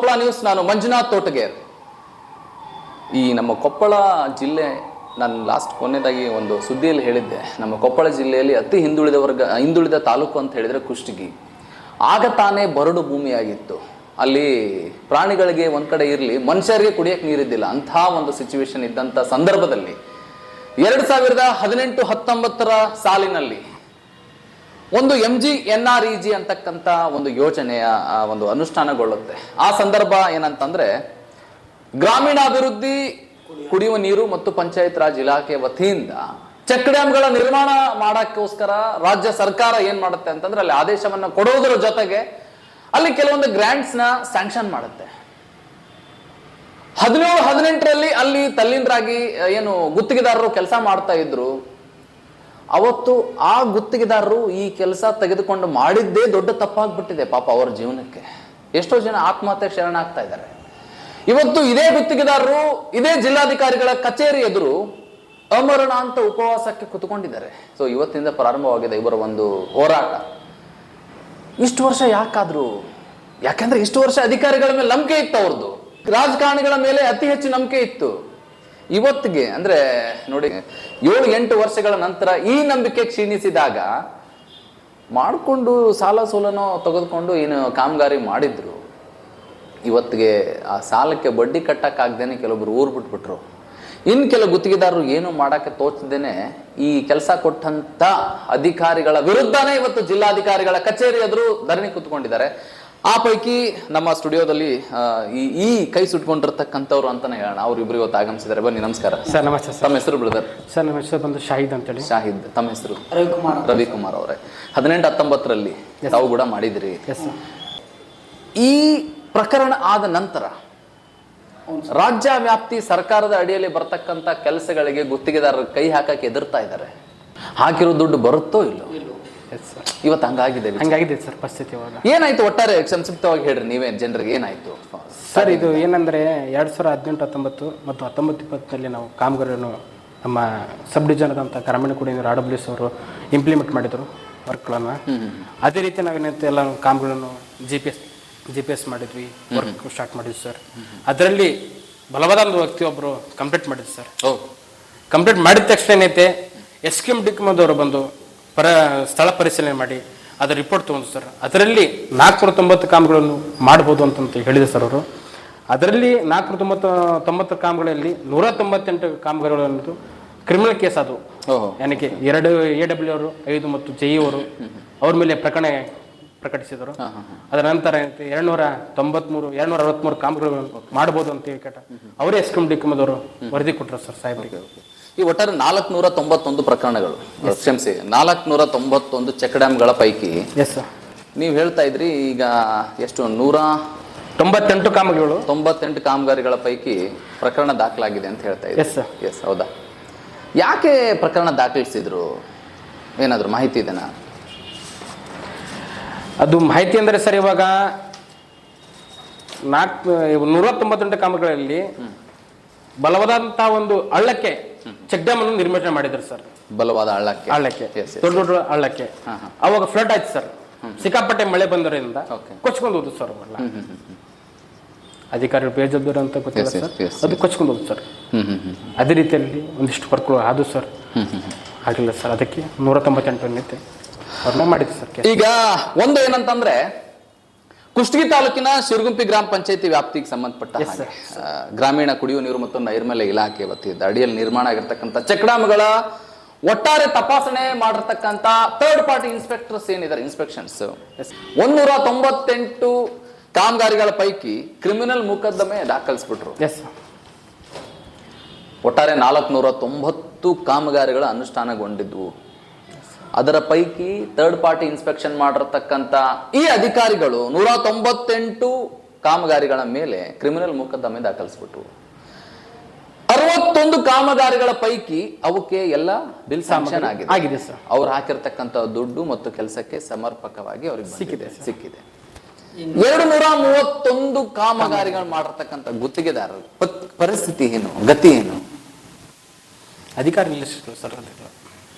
Koppal news ನಾನು ಮಂಜುನಾಥ್ ತೋಟಗೇರ್ ಈ ನಮ್ಮ ಕೊಪ್ಪಳ ಜಿಲ್ಲೆ ನಾನು ಲಾಸ್ಟ್ ಕೊನೆಯದಾಗಿ ಒಂದು ಸುದ್ದಿಯಲ್ಲಿ ಹೇಳಿದ್ದೆ. ನಮ್ಮ ಕೊಪ್ಪಳ ಜಿಲ್ಲೆಯಲ್ಲಿ ಅತಿ ಹಿಂದುಳಿದ ವರ್ಗ, ಹಿಂದುಳಿದ ತಾಲೂಕು ಅಂತ ಹೇಳಿದ್ರೆ ಕುಷ್ಟಗಿ. ಆಗ ತಾನೇ ಬರಡು ಭೂಮಿಯಾಗಿತ್ತು ಅಲ್ಲಿ ಪ್ರಾಣಿಗಳಿಗೆ ಒಂದು ಕಡೆ ಇರಲಿ, ಮನುಷ್ಯರಿಗೆ ಕುಡಿಯಕ್ಕೆ ನೀರಿದ್ದಿಲ್ಲ ಅಂತಹ ಒಂದು ಸಿಚುವೇಶನ್ ಇದ್ದಂಥ ಸಂದರ್ಭದಲ್ಲಿ ಎರಡು ಸಾವಿರದ ಹದಿನೆಂಟು ಹತ್ತೊಂಬತ್ತರ ಸಾಲಿನಲ್ಲಿ ಒಂದು M G N R E G ಅಂತಕ್ಕಂಥ ಒಂದು ಯೋಜನೆಯ ಒಂದು ಅನುಷ್ಠಾನಗೊಳ್ಳುತ್ತೆ. ಆ ಸಂದರ್ಭ ಏನಂತಂದ್ರೆ, ಗ್ರಾಮೀಣಾಭಿವೃದ್ಧಿ ಕುಡಿಯುವ ನೀರು ಮತ್ತು ಪಂಚಾಯತ್ ರಾಜ್ ಇಲಾಖೆ ವತಿಯಿಂದ ಚೆಕ್ ಡ್ಯಾಮ್ಗಳ ನಿರ್ಮಾಣ ಮಾಡೋಕ್ಕೋಸ್ಕರ ರಾಜ್ಯ ಸರ್ಕಾರ ಏನ್ ಮಾಡುತ್ತೆ ಅಂತಂದ್ರೆ ಅಲ್ಲಿ ಆದೇಶವನ್ನ ಕೊಡುವುದರ ಜೊತೆಗೆ ಅಲ್ಲಿ ಕೆಲವೊಂದು ಗ್ರಾಂಟ್ಸ್ನ ಸ್ಯಾಂಕ್ಷನ್ ಮಾಡುತ್ತೆ. ಹದಿನೇಳು, ಹದಿನೆಂಟರಲ್ಲಿ ಅಲ್ಲಿ ತಲ್ಲಿಂದ್ರಾಗಿ ಏನು ಗುತ್ತಿಗೆದಾರರು ಕೆಲಸ ಮಾಡ್ತಾ ಇದ್ರು. ಅವತ್ತು ಆ ಗುತ್ತಿಗೆದಾರರು ಈ ಕೆಲಸ ತೆಗೆದುಕೊಂಡು ಮಾಡಿದ್ದೇ ದೊಡ್ಡ ತಪ್ಪಾಗ್ಬಿಟ್ಟಿದೆ ಪಾಪ ಅವರ ಜೀವನಕ್ಕೆ. ಎಷ್ಟೋ ಜನ ಆತ್ಮಹತ್ಯೆ ಶರಣಾಗ್ತಾ ಇದ್ದಾರೆ. ಇವತ್ತು ಇದೇ ಗುತ್ತಿಗೆದಾರರು, ಇದೇ ಜಿಲ್ಲಾಧಿಕಾರಿಗಳ ಕಚೇರಿ ಎದುರು ಅಮರಣ ಅಂತ ಉಪವಾಸಕ್ಕೆ ಕುತ್ಕೊಂಡಿದ್ದಾರೆ. ಸೊ ಇವತ್ತಿನಿಂದ ಪ್ರಾರಂಭವಾಗಿದೆ ಇವರ ಒಂದು ಹೋರಾಟ. ಇಷ್ಟು ವರ್ಷ ಯಾಕಾದ್ರು, ಯಾಕಂದ್ರೆ ಇಷ್ಟು ವರ್ಷ ಅಧಿಕಾರಿಗಳ ಮೇಲೆ ನಂಬಿಕೆ ಇತ್ತು ಅವ್ರದ್ದು. ರಾಜಕಾರಣಿಗಳ ಮೇಲೆ ಅತಿ ಹೆಚ್ಚು ನಂಬಿಕೆ ಇತ್ತು. ಇವತ್ತಿಗೆ, ಅಂದ್ರೆ ನೋಡಿ, ಏಳು, ಎಂಟು ವರ್ಷಗಳ ನಂತರ ಈ ನಂಬಿಕೆ ಕ್ಷೀಣಿಸಿದಾಗ ಮಾಡಿಕೊಂಡು ಸಾಲ ಸೋಲನೋ ತೆಗೆದುಕೊಂಡು ಏನು ಕಾಮಗಾರಿ ಮಾಡಿದ್ರು, ಇವತ್ತಿಗೆ ಆ ಸಾಲಕ್ಕೆ ಬಡ್ಡಿ ಕಟ್ಟಕ್ಕಾಗ್ದೇನೆ ಕೆಲವೊಬ್ರು ಊರು ಬಿಟ್ಬಿಟ್ರು. ಇನ್ನು ಕೆಲವು ಗುತ್ತಿಗೆದಾರರು ಏನು ಮಾಡಕ್ಕೆ ತೋಚದೇನೆ, ಈ ಕೆಲಸ ಕೊಟ್ಟಂತ ಅಧಿಕಾರಿಗಳ ವಿರುದ್ಧನೇ ಇವತ್ತು ಜಿಲ್ಲಾಧಿಕಾರಿಗಳ ಕಚೇರಿ ಎದುರು ಧರಣಿ ಕೂತ್ಕೊಂಡಿದ್ದಾರೆ. ಆ ಪೈಕಿ ನಮ್ಮ ಸ್ಟುಡಿಯೋದಲ್ಲಿ ಈ ಈ ಕೈ ಸುಟ್ಕೊಂಡಿರ್ತಕ್ಕಂಥವ್ರು ಅಂತಾನೆ ಹೇಳೋಣ. ಅವ್ರು ಇಬ್ರು ಇವತ್ತು ಆಗಮಿಸಿದ್ದಾರೆ. ಬನ್ನಿ ನಮಸ್ಕಾರ. ಸರ್ ನಮಸ್ತೆ ಸರ್. ತಮ್ಮ ಹೆಸರು ಬ್ರದರ್? ಸರ್ ನಮ್ಮ ಹೆಸರು ಬಂದು ಶಾಹಿದ್ ಅಂತೇಳಿ. ಶಾಹಿದ್. ತಮ್ಮ ಹೆಸರು? ರವಿಕುಮಾರ್ ರವಿಕುಮಾರ್ ಅವರೇ. ಹದಿನೆಂಟು ಹತ್ತೊಂಬತ್ತರಲ್ಲಿ ತಾವು ಕೂಡ ಮಾಡಿದ್ರಿ. ಎಸ್ ಈ ಪ್ರಕರಣ ಆದ ನಂತರ ರಾಜ್ಯ ವ್ಯಾಪ್ತಿ ಸರ್ಕಾರದ ಅಡಿಯಲ್ಲಿ ಬರ್ತಕ್ಕಂಥ ಕೆಲಸಗಳಿಗೆ ಗುತ್ತಿಗೆದಾರರು ಕೈ ಹಾಕಕ್ಕೆ ಎದುರ್ತಾ ಇದ್ದಾರೆ. ಹಾಕಿರೋ ದುಡ್ಡು ಬರುತ್ತೋ ಇಲ್ಲೋ? ಇವತ್ತು ಹಂಗಾಗಿದೆ. ಹಂಗಾಗಿದೆ ಸರ್ ಪರಿಸ್ಥಿತಿ ಇವಾಗ. ಏನಾಯ್ತು ಒಟ್ಟಾರೆ ಸಂಕ್ಷಿಪ್ತವಾಗಿ ಹೇಳ್ರಿ ನೀವೇ ಜನರಿಗೆ ಏನಾಯ್ತು? ಸರ್ ಇದು ಏನಂದರೆ ಎರಡು ಸಾವಿರ ಹದಿನೆಂಟು ಹತ್ತೊಂಬತ್ತು ಮತ್ತು ಹತ್ತೊಂಬತ್ತು ಇಪ್ಪತ್ತರಲ್ಲಿ ನಾವು ಕಾಮಗಾರಿಯನ್ನು ನಮ್ಮ ಸಬ್ ಡಿವಿಷನ್ ಆದಂಥ ಗ್ರಾಮೀಣ ಕುಡಿಯ ಆರ್ ಡಬ್ಲ್ಯೂ ಎಸ್ ಅವರು ಇಂಪ್ಲಿಮೆಂಟ್ ಮಾಡಿದರು ವರ್ಕ್ಗಳನ್ನು ಅದೇ ರೀತಿ ನಾವೇನಂತ ಎಲ್ಲ ಕಾಮಗಳನ್ನು G P S G P S ಮಾಡಿದ್ವಿ ವರ್ಕ್ ಸ್ಟಾರ್ಟ್ ಮಾಡಿದ್ವಿ ಸರ್. ಅದರಲ್ಲಿ ಬಲವಾದ ಒಂದು ವ್ಯಕ್ತಿಯೊಬ್ಬರು ಕಂಪ್ಲೀಟ್ ಮಾಡಿದ್ರು ಸರ್. ಕಂಪ್ಲೀಟ್ ಮಾಡಿದ ತಕ್ಷಣ ಏನೈತೆ ಎಸ್ ಕೆ ಡಿಕ್ಮದವರು ಬಂದು ಪರ ಸ್ಥಳ ಪರಿಶೀಲನೆ ಮಾಡಿ ಅದರ ರಿಪೋರ್ಟ್ ತೊಗೊಂಡು ಸರ್. ಅದರಲ್ಲಿ ನಾಲ್ಕುನೂರ ತೊಂಬತ್ತು ಕಾಮಗಳನ್ನು ಮಾಡ್ಬೋದು ಅಂತಂತ ಹೇಳಿದೆ ಸರ್ ಅವರು. ಅದರಲ್ಲಿ ನಾಲ್ಕುನೂರ ತೊಂಬತ್ತು ತೊಂಬತ್ತು ಕಾಮಗಳಲ್ಲಿ ನೂರ ತೊಂಬತ್ತೆಂಟು ಕಾಮಗಾರಿಗಳು ಅನ್ನೋದು ಕ್ರಿಮಿನಲ್ ಕೇಸ್ ಅದು. ಏನಕ್ಕೆ ಎರಡು ಎ ಡಬ್ಲ್ಯೂ ಅವರು ಐದು ಮತ್ತು ಜೆ ಇ ಅವರು ಅವ್ರ ಮೇಲೆ ಪ್ರಕರಣ ಪ್ರಕಟಿಸಿದರು. ಅದರ ನಂತರ ಎರಡ್ನೂರ ತೊಂಬತ್ಮೂರು ಎರಡ್ನೂರ ಅರವತ್ಮೂರು ಕಾಮಗಾರಿಗಳನ್ನು ಮಾಡ್ಬೋದು ಅಂತ ಹೇಳಿ ಕೇಟ ಅವರೇ ಎಸ್ ಡಿಕ್ಮದವರು ವರದಿ ಕೊಟ್ಟರು ಸರ್ ಸಾಹೇಬರಿಗೆ. ಈ ಒಟ್ಟಾರೆ ನಾಲ್ಕುನೂರ ತೊಂಬತ್ತೊಂದು ಪ್ರಕರಣಗಳು ಕ್ಷಮಿಸಿ ನಾಲ್ಕುನೂರ ತೊಂಬತ್ತೊಂದು ಚೆಕ್ ಡ್ಯಾಮ್ಗಳ ಪೈಕಿ. ಎಸ್ ಸರ್ ನೀವು ಹೇಳ್ತಾ ಇದ್ರಿ ಈಗ ಎಷ್ಟು ನೂರ ತೊಂಬತ್ತೆಂಟು ಕಾಮಗಾರಿಗಳು. ತೊಂಬತ್ತೆಂಟು ಕಾಮಗಾರಿಗಳ ಪೈಕಿ ಪ್ರಕರಣ ದಾಖಲಾಗಿದೆ ಅಂತ ಹೇಳ್ತಾ ಇದ್ರಿ. ಎಸ್ ಸರ್ ಎಸ್ ಹೌದಾ? ಯಾಕೆ ಪ್ರಕರಣ ದಾಖಲಿಸಿದ್ರು? ಏನಾದರೂ ಮಾಹಿತಿ ಇದೆನಾ? ಅದು ಮಾಹಿತಿ ಅಂದರೆ ಸರ್ ಇವಾಗ ನಾಲ್ಕು ನೂರ ತೊಂಬತ್ತೆಂಟು ಕಾಮಗಳಲ್ಲಿ ಬಲವಾದಂತಹ ಒಂದು ಹಳ್ಳಕ್ಕೆ ಚೆಕ್ ಡ್ಯಾಮ್ ಅನ್ನು ನಿರ್ಮಾಣ ಮಾಡಿದ್ರು ಸರ್ ಬಲವಾದ ಹಳ್ಳಕ್ಕೆ ಹಳ್ಳಕ್ಕೆ ದೊಡ್ಡ ದೊಡ್ಡ ಹಳ್ಳಕ್ಕೆ. ಅವಾಗ ಫ್ಲಡ್ ಆಯ್ತು ಸರ್ ಸಿಕ್ಕಾಪಟ್ಟೆ ಮಳೆ ಬಂದರಿಂದ. ಕೊಚ್ಕೊಂಡು ಹೋದ್ರು ಸರ್ ಅವೆಲ್ಲ ಅಧಿಕಾರಿಗಳು ಬೇಜವಾಬ್ದಾರಿ ಅಂತ ಗೊತ್ತಿಲ್ಲ ಸರ್ ಅದು ಕೊಚ್ಕೊಂಡು ಹೋದ್ರು ಸರ್ ಅದೇ ರೀತಿಯಲ್ಲಿ ಒಂದಿಷ್ಟು ವರ್ಕ್ಗಳು ಆದವು ಸರ್ ಆಗಿಲ್ಲ ಸರ್ ಅದಕ್ಕೆ ನೂರ ತೊಂಬತ್ತೆಂಟು ನಿಂತೆ ಅವ್ರನ್ನ ಮಾಡಿದ್ವಿ ಸರ್ ಈಗ ಒಂದು ಏನಂತಂದ್ರೆ ಕುಷ್ಟಗಿ ತಾಲೂಕಿನ ಶಿರಗುಂಪಿ ಗ್ರಾಮ ಪಂಚಾಯತಿ ವ್ಯಾಪ್ತಿಗೆ ಸಂಬಂಧಪಟ್ಟ ಹಾಗೆ. ಆ, ಗ್ರಾಮೀಣ ಕುಡಿಯುವ ನೀರು ಮತ್ತು ನೈರ್ಮಲ್ಯ ಇಲಾಖೆ ವತಿಯಿಂದ ಅಡಿಯಲ್ಲಿ ನಿರ್ಮಾಣ ಆಗಿರ್ತಕ್ಕಂಥ ಚೆಕ್ ಡ್ಯಾಮ್ಗಳ ಒಟ್ಟಾರೆ ತಪಾಸಣೆ ಮಾಡಿರ್ತಕ್ಕಂಥ ಥರ್ಡ್ ಪಾರ್ಟಿ ಇನ್ಸ್ಪೆಕ್ಟರ್ಸ್ ಏನಿದ್ದಾರೆ ಇನ್ಸ್ಪೆಕ್ಷನ್ಸ್ ಒಂದೂರ ತೊಂಬತ್ತೆಂಟು ಕಾಮಗಾರಿಗಳ ಪೈಕಿ ಕ್ರಿಮಿನಲ್ ಮೊಕದ್ದಮೆ ದಾಖಲಿಸ್ಬಿಟ್ರು. ಎಸ್ ಒಟ್ಟಾರೆ ನಾಲ್ಕುನೂರ ತೊಂಬತ್ತು ಕಾಮಗಾರಿಗಳು ಅನುಷ್ಠಾನಗೊಂಡಿದ್ವು. ಅದರ ಪೈಕಿ ಥರ್ಡ್ ಪಾರ್ಟಿ ಇನ್ಸ್ಪೆಕ್ಷನ್ ಮಾಡಿರತಕ್ಕಂಥ ಈ ಅಧಿಕಾರಿಗಳು ನೂರ ತೊಂಬತ್ತೆಂಟು ಕಾಮಗಾರಿಗಳ ಮೇಲೆ ಕ್ರಿಮಿನಲ್ ಮೊಕದ್ದಮೆ ದಾಖಲಿಸ್ಬಿಟ್ರು. ಅರವತ್ತೊಂದು ಕಾಮಗಾರಿಗಳ ಪೈಕಿ ಅವಕ್ಕೆ ಎಲ್ಲ ಬಿಲ್ ಸ್ಯಾಂಕ್ಷನ್ ಆಗಿದೆ. ಆಗಿದೆ ಸರ್. ಅವ್ರು ಹಾಕಿರ್ತಕ್ಕಂಥ ದುಡ್ಡು ಮತ್ತು ಕೆಲಸಕ್ಕೆ ಸಮರ್ಪಕವಾಗಿ ಅವ್ರಿಗೆ ಸಿಕ್ಕಿದೆ ಸಿಕ್ಕಿದೆ ಎರಡು ನೂರ ಮೂವತ್ತೊಂದು ಕಾಮಗಾರಿಗಳು ಮಾಡಿರ್ತಕ್ಕಂಥ ಗುತ್ತಿಗೆದಾರರು. ಪರಿಸ್ಥಿತಿ ಏನು? ಗತಿ ಏನು? ಅಧಿಕಾರಿ ನಿಲ್ಲಿಸಿದ್ರು ಸರ್.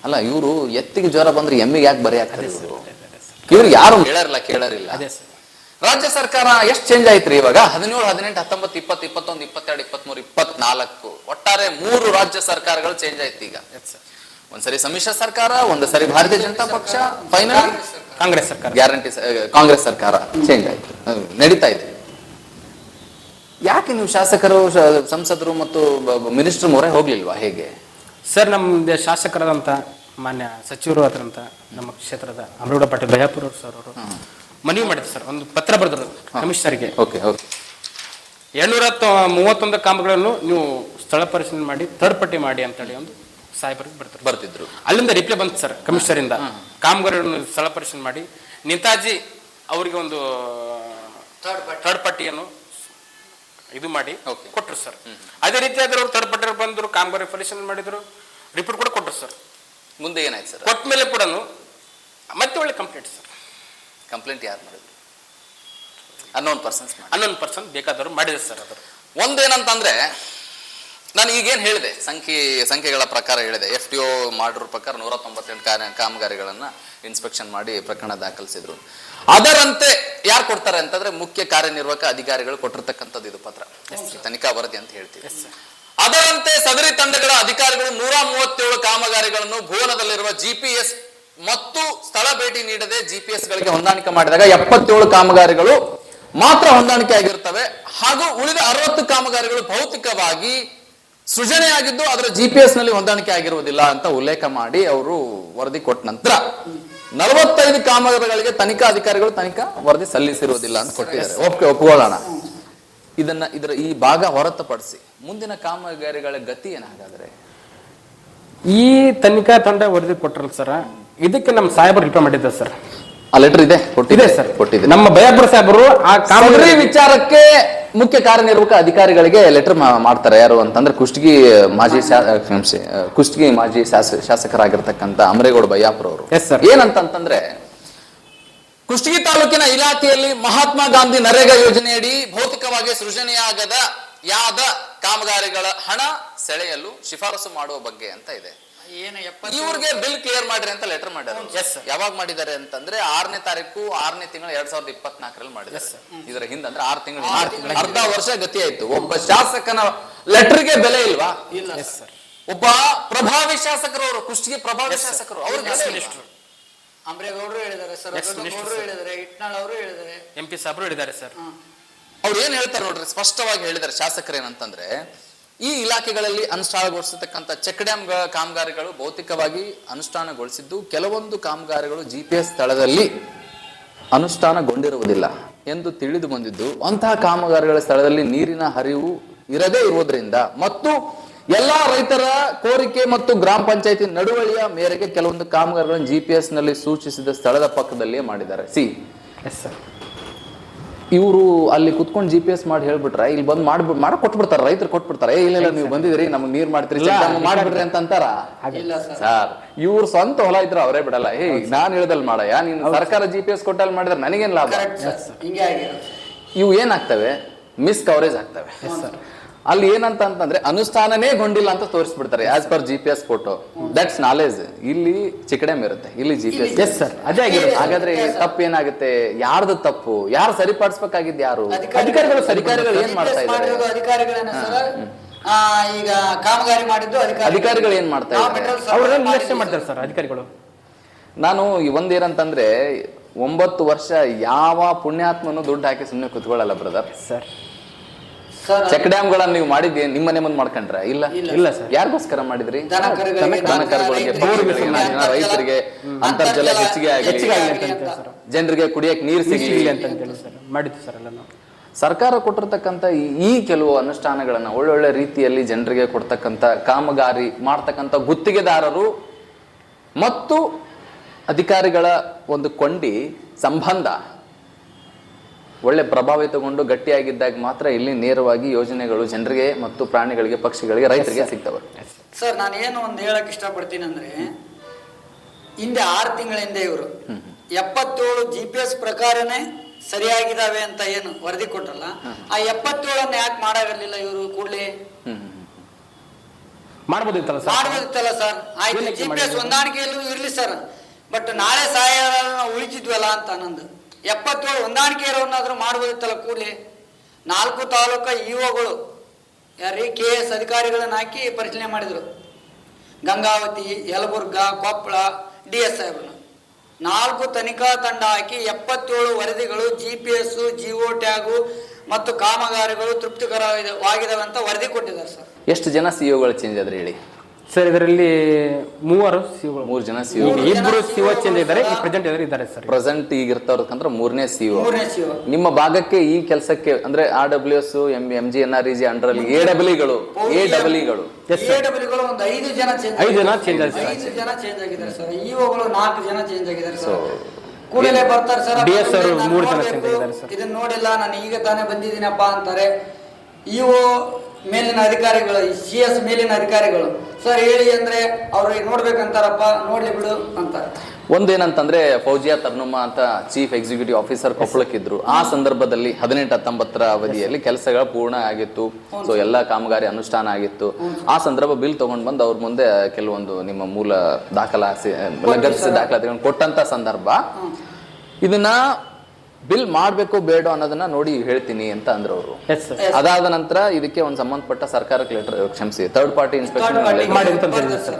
ಅಲ್ಲ ಇವರು ಎತ್ತಿಗೆ ಜ್ವರ ಬಂದ್ರೆ ಎಮ್ಮಿಗೆ ಯಾಕೆ ಬರೀ ಇವ್ರು? ಯಾರು ಹೇಳರಿಲ್ಲ ಕೇಳರಿಲ್ಲ. ರಾಜ್ಯ ಸರ್ಕಾರ ಎಷ್ಟು ಚೇಂಜ್ ಆಯ್ತ್ರಿ ಇವಾಗ? ಹದಿನೇಳು ಹದಿನೆಂಟು ಹತ್ತೊಂಬತ್ತು ಇಪ್ಪತ್ತು ಇಪ್ಪತ್ತೊಂದು ಇಪ್ಪತ್ತೆರಡು ಇಪ್ಪತ್ಮೂರು ಇಪ್ಪತ್ನಾಲ್ಕು. ಒಟ್ಟಾರೆ ಮೂರು ರಾಜ್ಯ ಸರ್ಕಾರಗಳು ಚೇಂಜ್ ಆಯ್ತು ಈಗ. ಒಂದ್ಸರಿ ಸಮ್ಮಿಶ್ರ ಸರ್ಕಾರ ಒಂದ್ಸರಿ ಭಾರತೀಯ ಜನತಾ ಪಕ್ಷ ಫೈನಲ್ ಕಾಂಗ್ರೆಸ್ ಸರ್ಕಾರ. ಗ್ಯಾರಂಟಿ ಕಾಂಗ್ರೆಸ್ ಸರ್ಕಾರ ಚೇಂಜ್ ಆಯ್ತು. ನಡೀತಾ ಇದೆ. ಯಾಕೆ ನೀವು ಶಾಸಕರು ಸಂಸದರು ಮತ್ತು ಮಿನಿಸ್ಟರ್ ಮೊರೆ ಹೋಗ್ಲಿಲ್ವಾ ಹೇಗೆ? ಸರ್ ನಮ್ಮ ಶಾಸಕರಾದಂಥ ಮಾನ್ಯ ಸಚಿವರು ಆದ್ರಂತ ನಮ್ಮ ಕ್ಷೇತ್ರದ ಅಮರಗೌಡ ಪಾಟೀಲ್ ಬಯಾಪುರ ಸರ್ ಅವರು ಮನವಿ ಮಾಡಿದ್ರು ಸರ್ ಒಂದು ಪತ್ರ ಬರೆದ್ರು ಕಮಿಷನರ್ಗೆ ಓಕೆ ಓಕೆ. ಏಳ್ನೂರ ತ- ಮೂವತ್ತೊಂದು ಕಾಮಗಳನ್ನು ನೀವು ಸ್ಥಳ ಪರಿಶೀಲನೆ ಮಾಡಿ ಥರ್ಡ್ ಪಟ್ಟಿ ಮಾಡಿ ಅಂತೇಳಿ ಒಂದು ಸಾಹೇಬರಿಗೆ ಬರ್ತಾರೆ ಬರ್ತಿದ್ರು. ಅಲ್ಲಿಂದ ರಿಪ್ಲೈ ಬಂತು ಸರ್ ಕಮಿಷನರಿಂದ ಕಾಮಗಾರಿಗಳನ್ನು ಸ್ಥಳ ಪರಿಶೀಲನೆ ಮಾಡಿ ನೇತಾಜಿ ಅವರಿಗೆ ಒಂದು ಥರ್ಡ್ ಪಟ್ಟಿಯನ್ನು ಇದು ಮಾಡಿ. ಕೊಟ್ಟರು ಸರ್. ಅದೇ ರೀತಿ ಆದ್ರೆ ಅವ್ರು ಥರ್ಡ್ ಪಟ್ಟಿ ಬಂದರು ಕಾಮಗಾರಿ ಪರಿಶೀಲನೆ ಮಾಡಿದ್ರು ರಿಪೋರ್ಟ್ ಕೂಡ ಕೊಟ್ಟರು ಸರ್. ಮುಂದೆ ಏನಾಯ್ತು ಸರ್? ಕೊಟ್ಟ ಮೇಲೆ ಕೂಡ ಮತ್ತೆ ಒಳ್ಳೆ ಕಂಪ್ಲೇಂಟ್ ಸರ್. ಕಂಪ್ಲೇಂಟ್ ಯಾರು ಮಾಡಿದ್ರು? ಅನ್ನೋನ್ ಪರ್ಸನ್ ಅನ್ನೊಂದು ಪರ್ಸನ್ ಬೇಕಾದವರು ಮಾಡಿದ್ರು ಸರ್ ಅದು. ಒಂದೇನಂತಂದ್ರೆ ನಾನು ಈಗೇನು ಹೇಳಿದೆ ಸಂಖ್ಯೆ ಸಂಖ್ಯೆಗಳ ಪ್ರಕಾರ ಹೇಳಿದೆ. ಎಫ್ ಟಿ ಒ ಮಾಡಿರೋ ಪ್ರಕಾರ ನೂರ ತೊಂಬತ್ತೆಂಟು ಕಾರ್ಯ ಕಾಮಗಾರಿಗಳನ್ನು ಇನ್ಸ್ಪೆಕ್ಷನ್ ಮಾಡಿ ಪ್ರಕರಣ ದಾಖಲಿಸಿದ್ರು. ಅದರಂತೆ ಯಾರು ಕೊಡ್ತಾರೆ ಅಂತಂದ್ರೆ ಮುಖ್ಯ ಕಾರ್ಯನಿರ್ವಾಹಕ ಅಧಿಕಾರಿಗಳು ಕೊಟ್ಟಿರ್ತಕ್ಕಂಥದ್ದು ಇದು ಪತ್ರ. ತನಿಖಾ ವರದಿ ಅಂತ ಹೇಳ್ತೀವಿ. ಅದರಂತೆ ಸದರಿ ತಂಡಗಳ ಅಧಿಕಾರಿಗಳು ನೂರ ಮೂವತ್ತೇಳು ಕಾಮಗಾರಿಗಳನ್ನು ಭುವನದಲ್ಲಿರುವ ಜಿಪಿಎಸ್ ಮತ್ತು ಸ್ಥಳ ಭೇಟಿ ನೀಡದೆ ಜಿಪಿಎಸ್ ಗಳಿಗೆ ಹೊಂದಾಣಿಕೆ ಮಾಡಿದಾಗ ಎಪ್ಪತ್ತೇಳು ಕಾಮಗಾರಿಗಳು ಮಾತ್ರ ಹೊಂದಾಣಿಕೆ ಆಗಿರ್ತವೆ. ಹಾಗೂ ಉಳಿದ ಅರವತ್ತು ಕಾಮಗಾರಿಗಳು ಭೌತಿಕವಾಗಿ ಸೃಜನೆಯಾಗಿದ್ದು ಅದರ ಜಿಪಿಎಸ್ನಲ್ಲಿ ಹೊಂದಾಣಿಕೆ ಆಗಿರುವುದಿಲ್ಲ ಅಂತ ಉಲ್ಲೇಖ ಮಾಡಿ ಅವರು ವರದಿ ಕೊಟ್ಟ ನಂತರ ನಲವತ್ತೈದು ಕಾಮಗಾರಿಗಳಿಗೆ ತನಿಖಾ ಅಧಿಕಾರಿಗಳು ತನಿಖಾ ವರದಿ ಸಲ್ಲಿಸಿರುವುದಿಲ್ಲ ಅಂತ ಕೊಟ್ಟಿದ್ದಾರೆ. ಓಕೆ ಒಪ್ಕೊಳ್ಳೋಣ. ಇದನ್ನ ಇದರ ಈ ಭಾಗ ಹೊರತುಪಡಿಸಿ ಮುಂದಿನ ಕಾಮಗಾರಿಗಳ ಗತಿ ಏನಾಗಾದ್ರೆ? ಈ ತನಿಖಾ ತಂಡ ವರದಿ ಕೊಟ್ಟರಲ್ಲ ಸರ್ ಇದಕ್ಕೆ ನಮ್ಮ ಸಾಹೇಬರು ರಿಪ್ಲೈ ಮಾಡಿದ್ದಾರೆ ಸರ್. ಆ ಲೆಟರ್ ಇದೆ? ಕೊಟ್ಟಿದೆ ಸರ್. ಕೊಟ್ಟಿದೆ ನಮ್ಮ ಬಯಾಪುರ ಸಾಹೇಬರು ಆ ಕಾಮಗಾರಿ ವಿಚಾರಕ್ಕೆ ಮುಖ್ಯ ಕಾರ್ಯನಿರ್ವಾಹಕ ಅಧಿಕಾರಿಗಳಿಗೆ ಲೆಟರ್ ಮಾಡ್ತಾರೆ. ಯಾರು ಅಂತಂದ್ರೆ ಕುಷ್ಟಗಿ ಮಾಜಿ ಕ್ಷಮಿಸಿ, ಕುಷ್ಟಗಿ ಮಾಜಿ ಶಾಸ- ಶಾಸಕರಾಗಿರ್ತಕ್ಕಂಥ ಅಮರೇಗೌಡ ಬಯ್ಯಾಪುರ ಅವರು. ಏನಂತಂತಂದ್ರೆ ಕುಷ್ಟಗಿ ತಾಲೂಕಿನ ಇಲಾಖೆಯಲ್ಲಿ ಮಹಾತ್ಮ ಗಾಂಧಿ ನರೇಗಾ ಯೋಜನೆಯಡಿ ಭೌತಿಕವಾಗಿ ಸೃಜನೆಯಾಗದ ಯಾದ ಕಾಮಗಾರಿಗಳ ಹಣ ಸೆಳೆಯಲು ಶಿಫಾರಸು ಮಾಡುವ ಬಗ್ಗೆ ಅಂತ ಇದೆ. ಇವ್ರಿಗೆ ಬಿಲ್ ಕ್ಲಿಯರ್ ಮಾಡ್ರಿ ಅಂತ ಲೆಟರ್ ಮಾಡ್ಯಾರ. ಯಾವಾಗ ಮಾಡಿದ್ದಾರೆ ಅಂತಂದ್ರೆ ಆರನೇ ತಾರೀಕು ಆರನೇ ತಿಂಗಳು ಎರಡ್ ಸಾವಿರದ ಇಪ್ಪತ್ನಾಲ್ಕರಲ್ಲಿ ಮಾಡಿದ್ದಾರೆ. ಇದರ ಹಿಂದೆ ಅಂದ್ರೆ ಆರು ತಿಂಗಳು ಅರ್ಧ ವರ್ಷ ಗತಿ ಆಯ್ತು. ಒಬ್ಬ ಶಾಸಕನ ಲೆಟರ್ಗೆ ಬೆಲೆ ಇಲ್ವಾ? ಇಲ್ಲ ಎಸ್ ಸರ್ ಒಬ್ಬ ಪ್ರಭಾವಿ ಶಾಸಕರು ಅವರು ಕುಷ್ಟಗಿ ಪ್ರಭಾವಿ ಶಾಸಕರು ಅವ್ರಿಗೆ? ಅಂಬ್ರೇಗೌಡರು ಹೇಳಿದ್ದಾರೆ ಸರ್ ಹೇಳಿದ್ದಾರೆ ಇಟ್ನಾಳ್ ಅವರು ಹೇಳಿದ್ದಾರೆ. ಎಂ ಪಿ ಸಾಬ್ರು ಹೇಳಿದ್ದಾರೆ ಸರ್ ಅವ್ರು ಏನ್ ಹೇಳ್ತಾರೆ ನೋಡ್ರಿ ಸ್ಪಷ್ಟವಾಗಿ ಹೇಳಿದ್ದಾರೆ ಶಾಸಕರು ಏನಂತಂದ್ರೆ ಈ ಇಲಾಖೆಗಳಲ್ಲಿ ಅನುಷ್ಠಾನಗೊಳಿಸತಕ್ಕಂಥ ಚೆಕ್ ಡ್ಯಾಮ್ ಕಾಮಗಾರಿಗಳು ಭೌತಿಕವಾಗಿ ಅನುಷ್ಠಾನಗೊಳಿಸಿದ್ದು ಕೆಲವೊಂದು ಕಾಮಗಾರಿಗಳು ಜಿ ಪಿ ಎಸ್ ಸ್ಥಳದಲ್ಲಿ ಅನುಷ್ಠಾನಗೊಂಡಿರುವುದಿಲ್ಲ ಎಂದು ತಿಳಿದು ಬಂದಿದ್ದು ಅಂತಹ ಕಾಮಗಾರಿಗಳ ಸ್ಥಳದಲ್ಲಿ ನೀರಿನ ಹರಿವು ಇರದೇ ಇರುವುದರಿಂದ ಮತ್ತು ಎಲ್ಲಾ ರೈತರ ಕೋರಿಕೆ ಮತ್ತು ಗ್ರಾಮ ಪಂಚಾಯತಿ ನಡುವಳಿಯ ಮೇರೆಗೆ ಕೆಲವೊಂದು ಕಾಮಗಾರಿಗಳನ್ನು ಜಿ ಪಿ ಎಸ್ನಲ್ಲಿ ಸೂಚಿಸಿದ ಸ್ಥಳದ ಪಕ್ಕದಲ್ಲಿಯೇ ಮಾಡಿದ್ದಾರೆ. ಸಿ. ಎಸ್ ಸರ್ ಇವರು ಅಲ್ಲಿ ಕುತ್ಕೊಂಡು ಜಿ ಪಿ ಎಸ್ ಮಾಡಿ ಹೇಳ್ಬಿಟ್ರೆ ಇಲ್ಲಿ ಬಂದು ಮಾಡಿ ಮಾಡಕ್ ಕೊಟ್ಬಿಡ್ತಾರೆ ರೈತರು ಕೊಟ್ಬಿಡ್ತಾರೆ. ಇಲ್ಲ ನೀವು ಬಂದಿದ್ರಿ ನಮ್ಗೆ ನೀರ್ ಮಾಡ್ತೀರಿ ಮಾಡ್ಬಿಡ್ರಿ ಅಂತ ಅಂತಾರ ಸರ್. ಇವ್ರು ಸ್ವಂತ ಹೊಲ ಇದ್ರೆ ಅವರೇ ಬಿಡಲ್ಲ. ಹೇ ನಾನ್ ಹೇಳ್ದಲ್ ಮಾಡಯ್ಯ ನೀನ್ ಸರ್ಕಾರ ಜಿ ಪಿ ಎಸ್ ಕೊಟ್ಟಲ್ಲಿ ಮಾಡಿದ್ರೆ ನನಗೇನ್ ಲಾಭ? ಇವು ಏನಾಗ್ತವೆ ಮಿಸ್ ಕವರೇಜ್ ಆಗ್ತವೆ. ಅಲ್ಲಿ ಏನಂತ ಅಂತಂದ್ರೆ ಅನುಷ್ಠಾನನೇ ಗೊಂಡಿಲ್ಲ ಅಂತ ತೋರಿಸ್ಬಿಡ್ತಾರೆ as per G P S photo that's knowledge ಇಲ್ಲಿ ಚಿಕಡೆಮ್ ಇರುತ್ತೆ. ಇಲ್ಲಿ G P S S sir ಅದೇ ಹಾಗಾದ್ರೆ ತಪ್ಪು ಏನಾಗುತ್ತೆ? ಯಾರ್ದು ತಪ್ಪು? ಯಾರು ಸರಿಪಡಿಸ್ಬೇಕಾಗಿದ್ದು ಯಾರು? ಅಧಿಕಾರಿಗಳು ಅಧಿಕಾರಿಗಳು ಏನ್ ಮಾಡ್ತಾ ಇದ್ದಾರೆ? ಮಾಡಿರೋದು ಅಧಿಕಾರಿಗಳನ್ನ ಸರ್ ಆ, ಈಗ ಕಾಮಗಾರಿ ಮಾಡಿದ್ದು ಅಧಿಕಾರಿಗಳು. ಏನ್ ಮಾಡ್ತಾ ಇದ್ದಾರೆ? ಮಾಡ್ತಾರೆ ಸರ್ ಅಧಿಕಾರಿಗಳು. ನಾನು ಈ ಒಂದೇನಂತಂದ್ರೆ ಒಂಬತ್ತು ವರ್ಷ ಯಾವ ಪುಣ್ಯಾತ್ಮನು ದುಡ್ಡು ಹಾಕಿ ಸುಮ್ಮನೆ ಕುತ್ಕೊಳ್ಳಲ್ಲ ಬ್ರದರ್ ಸರ್ ಚೆಕ್ ಡ್ಯಾಮ್ಗಳನ್ನು ನೀವು ಮಾಡಿದ್ದೆ ನಿಮ್ಮ ಮನೆ ಮುಂದೆ ಮಾಡ್ಕೊಂಡ್ರ? ಇಲ್ಲ. ಇಲ್ಲ ಸರ್ ಯಾರಿಗೋಸ್ಕರ ಮಾಡಿದ್ರಿ? ದನ ಕರುಗಳಿಗೆ, ರೈತರಿಗೆ, ಅಂತರ್ಜಲ, ಹೆಚ್ಚಿಗೆ ಆಗಲಿ. ಅಂತ ಸರ್ ಜನರಿಗೆ ಕುಡಿಯಕ್ ನೀರು ಸಿಗಲಿ. ಅಂತ ಹೇಳಿ ಸರ್ ಮಾಡಿದ್ದು ಸರ್ ಎಲ್ಲ ನಾವು. ಸರ್ಕಾರ ಕೊಟ್ಟಿರ್ತಕ್ಕಂಥ ಈ- ಈ ಕೆಲವು ಅನುಷ್ಠಾನಗಳನ್ನ ಒಳ್ಳೊಳ್ಳೆ ರೀತಿಯಲ್ಲಿ ಜನರಿಗೆ ಕೊಡ್ತಕ್ಕಂಥ ಕಾಮಗಾರಿ ಮಾಡ್ತಕ್ಕಂಥ ಗುತ್ತಿಗೆದಾರರು ಮತ್ತು ಅಧಿಕಾರಿಗಳ ಒಂದು ಕೊಂಡಿ ಸಂಬಂಧ ಒಳ್ಳೆ ಪ್ರಭಾವಿತಗೊಂಡು ಗಟ್ಟಿಯಾಗಿದ್ದಾಗ ಮಾತ್ರ ಇಲ್ಲಿ ನೇರವಾಗಿ ಯೋಜನೆಗಳು ಜನರಿಗೆ ಮತ್ತು ಪ್ರಾಣಿಗಳಿಗೆ ಪಕ್ಷಿಗಳಿಗೆ ರೈತರಿಗೆ ಸಿಗ್ತವೆ. ಸರ್ ನಾನು ಏನು ಒಂದು ಹೇಳಕ್ ಇಷ್ಟಪಡ್ತೀನಿ ಅಂದ್ರೆ ಹಿಂದೆ ಆರು ತಿಂಗಳ ಹಿಂದೆ ಇವರು. ಎಪ್ಪತ್ತೇಳು ಜಿ ಪಿ ಎಸ್ ಪ್ರಕಾರನೇ ಸರಿಯಾಗಿದ್ದಾವೆ ಅಂತ ಏನು ವರದಿ ಕೊಟ್ರಲ್ಲ ಆ ಎಪ್ಪತ್ತೇಳನ್ನ ಯಾಕೆ ಮಾಡಾಗಿರ್ಲಿಲ್ಲ ಇವರು ಕೂಡಲೇ? ಮಾಡ್ಬೋದಿತ್ತಲ್ಲ ಸರ್? ಮಾಡ್ಬೋದಿತ್ತಲ್ಲ ಸರ್. ಆಯ್ತು ಜಿ ಪಿ ಎಸ್? ಹೊಂದಾಣಿಕೆಯಲ್ಲೂ ಇರ್ಲಿ ಸರ್. ಬಟ್ ನಾಳೆ ಸಹಾಯ ಉಳಿತಿದ್ವಲ್ಲ ಅಂತ ನಂದು ಎಪ್ಪತ್ತೇಳು ಹೊಂದಾಣಿಕೆ ಇರೋನಾದ್ರೂ ಮಾಡ್ಬೋದಿತ್ತಲ್ಲ ಕೂಡಲೇ? ನಾಲ್ಕು ತಾಲೂಕ ಇಒಗಳು ಯಾರೀ ಕೆ ಎಸ್ ಅಧಿಕಾರಿಗಳನ್ನ ಹಾಕಿ ಪರಿಶೀಲನೆ ಮಾಡಿದರು. ಗಂಗಾವತಿ, ಯಲಬುರ್ಗ, ಕೊಪ್ಪಳ, ಡಿ ಎಸ್ ಸಾಹೇಬ್ರನ್ನ ನಾಲ್ಕು ತನಿಖಾ ತಂಡ ಹಾಕಿ ಎಪ್ಪತ್ತೇಳು ವರದಿಗಳು G P S GO tag ಮತ್ತು ಕಾಮಗಾರಿಗಳು ತೃಪ್ತಿಕರವಾಗಿದಾವೆ ಅಂತ ವರದಿ ಕೊಟ್ಟಿದ್ದಾರೆ ಸರ್. ಎಷ್ಟು ಜನ ಸಿಇಒಗಳು ಚೇಂಜ್ ಆದ್ರೆ ಹೇಳಿ? ಸರ್ ಇದರಲ್ಲಿ ಮೂವರು ಸಿಒಗಳು. ಮೂರು ಜನ ಸಿಇಒ ಇಬ್ಬರು ಸಿಒ ಚೇಂಜ್ ಇದ್ದಾರೆ ಈ ಪ್ರೆಸೆಂಟ್ ಎದುರು ಇದ್ದಾರೆ ಸರ್? ಪ್ರೆಸೆಂಟ್ ಈಗ ಇರ್ತಾವ್ರಕ್ಕಂದ್ರೆ ಮೂರನೇ ಸಿಇಒ ಮೂರನೇ ಸಿಒ. ನಿಮ್ಮ ಭಾಗಕ್ಕೆ ಈ ಕೆಲಸಕ್ಕೆ ಅಂದ್ರೆ R W S M M G N R E G under ಅಲ್ಲಿ ಎ ಡಬ್ಲ್ಯೂಗಳು ಎ ಡಬ್ಲ್ಯೂಗಳು ಗಳು. ಒಂದು ಐದು ಜನ ಚೇಂಜ್ ಐದು ಜನ ಚೇಂಜ್ ಆಗಿದೆ ಐದು ಜನ ಚೇಂಜ್ ಆಗಿದ್ದಾರೆ ಸರ್ ಇಒಗಳು ನಾಲ್ಕು ಜನ ಚೇಂಜ್ ಆಗಿದ್ದಾರೆ ಸರ್ ಕೂಡಲೇ ಬರ್ತಾರೆ ಸರ್ DS ಅವರು ನಾನು ಮೂರು ಜನ ಚೇಂಜ್ change ಆಗಿದ್ದಾರೆ ಸರ್. ಇದನ್ನ ನೋಡಿಲ್ಲ ನಾನು ಈಗ ತಾನೇ ಬಂದಿದ್ದೀನಪ್ಪ ಅಂತಾರೆ. ಇಒ ಮೇಲಿನ ಅಧಿಕಾರಿಗಳು ಸಿ ಎಸ್ ಮೇಲಿನ ಅಧಿಕಾರಿಗಳು ಸರ್ ಹೇಳಿ ಅಂದ್ರೆ ಅವ್ರಿಗೆ ನೋಡ್ಬೇಕಂತಾರಪ್ಪ ನೋಡ್ಲಿ ಬಿಡು ಅಂತ. ಒಂದೇನಂತಂದ್ರೆ ಫೌಜಿಯಾ ತರ್ನುಮ್ಮ ಅಂತ ಚೀಫ್ ಎಕ್ಸಿಕ್ಯೂಟಿವ್ ಆಫೀಸರ್ ಕೊಪ್ಪಳಕ್ಕಿದ್ರು. ಆ ಸಂದರ್ಭದಲ್ಲಿ ಹದಿನೆಂಟು ಹತ್ತೊಂಬತ್ತರ ಅವಧಿಯಲ್ಲಿ ಕೆಲಸಗಳು ಪೂರ್ಣ ಆಗಿತ್ತು. ಸೊ ಎಲ್ಲ ಕಾಮಗಾರಿ ಅನುಷ್ಠಾನ ಆಗಿತ್ತು. ಆ ಸಂದರ್ಭ ಬಿಲ್ ತಗೊಂಡ್ ಬಂದು ಅವ್ರ ಮುಂದೆ ಕೆಲವೊಂದು ನಿಮ್ಮ ಮೂಲ ದಾಖಲಾತಿ ಲಗತ್ತಿಸಿದ ದಾಖಲಾತಿಗಳನ್ನು ಕೊಟ್ಟಂತ ಸಂದರ್ಭ. ಇದನ್ನ ಬಿಲ್ ಮಾಡಬೇಕು ಬೇಡ ಅನ್ನೋದನ್ನ ನೋಡಿ ಹೇಳ್ತೀನಿ ಅಂತ ಅಂದ್ರು ಅವರು ಎಸ್ ಸರ್ ಅದಾದ ನಂತರ ಇದಕ್ಕೆ ಒಂದು ಸಂಬಂಧಪಟ್ಟ ಸರ್ಕಾರಕ್ಕೆ ಲೆಟರ್ ಕ್ಷಮಿಸಿ ಥರ್ಡ್ ಪಾರ್ಟಿ ಇನ್ಸ್ಪೆಕ್ಷನ್ ಮಾಡಿ ಅಂತ ಹೇಳಿದ್ರು ಸರ್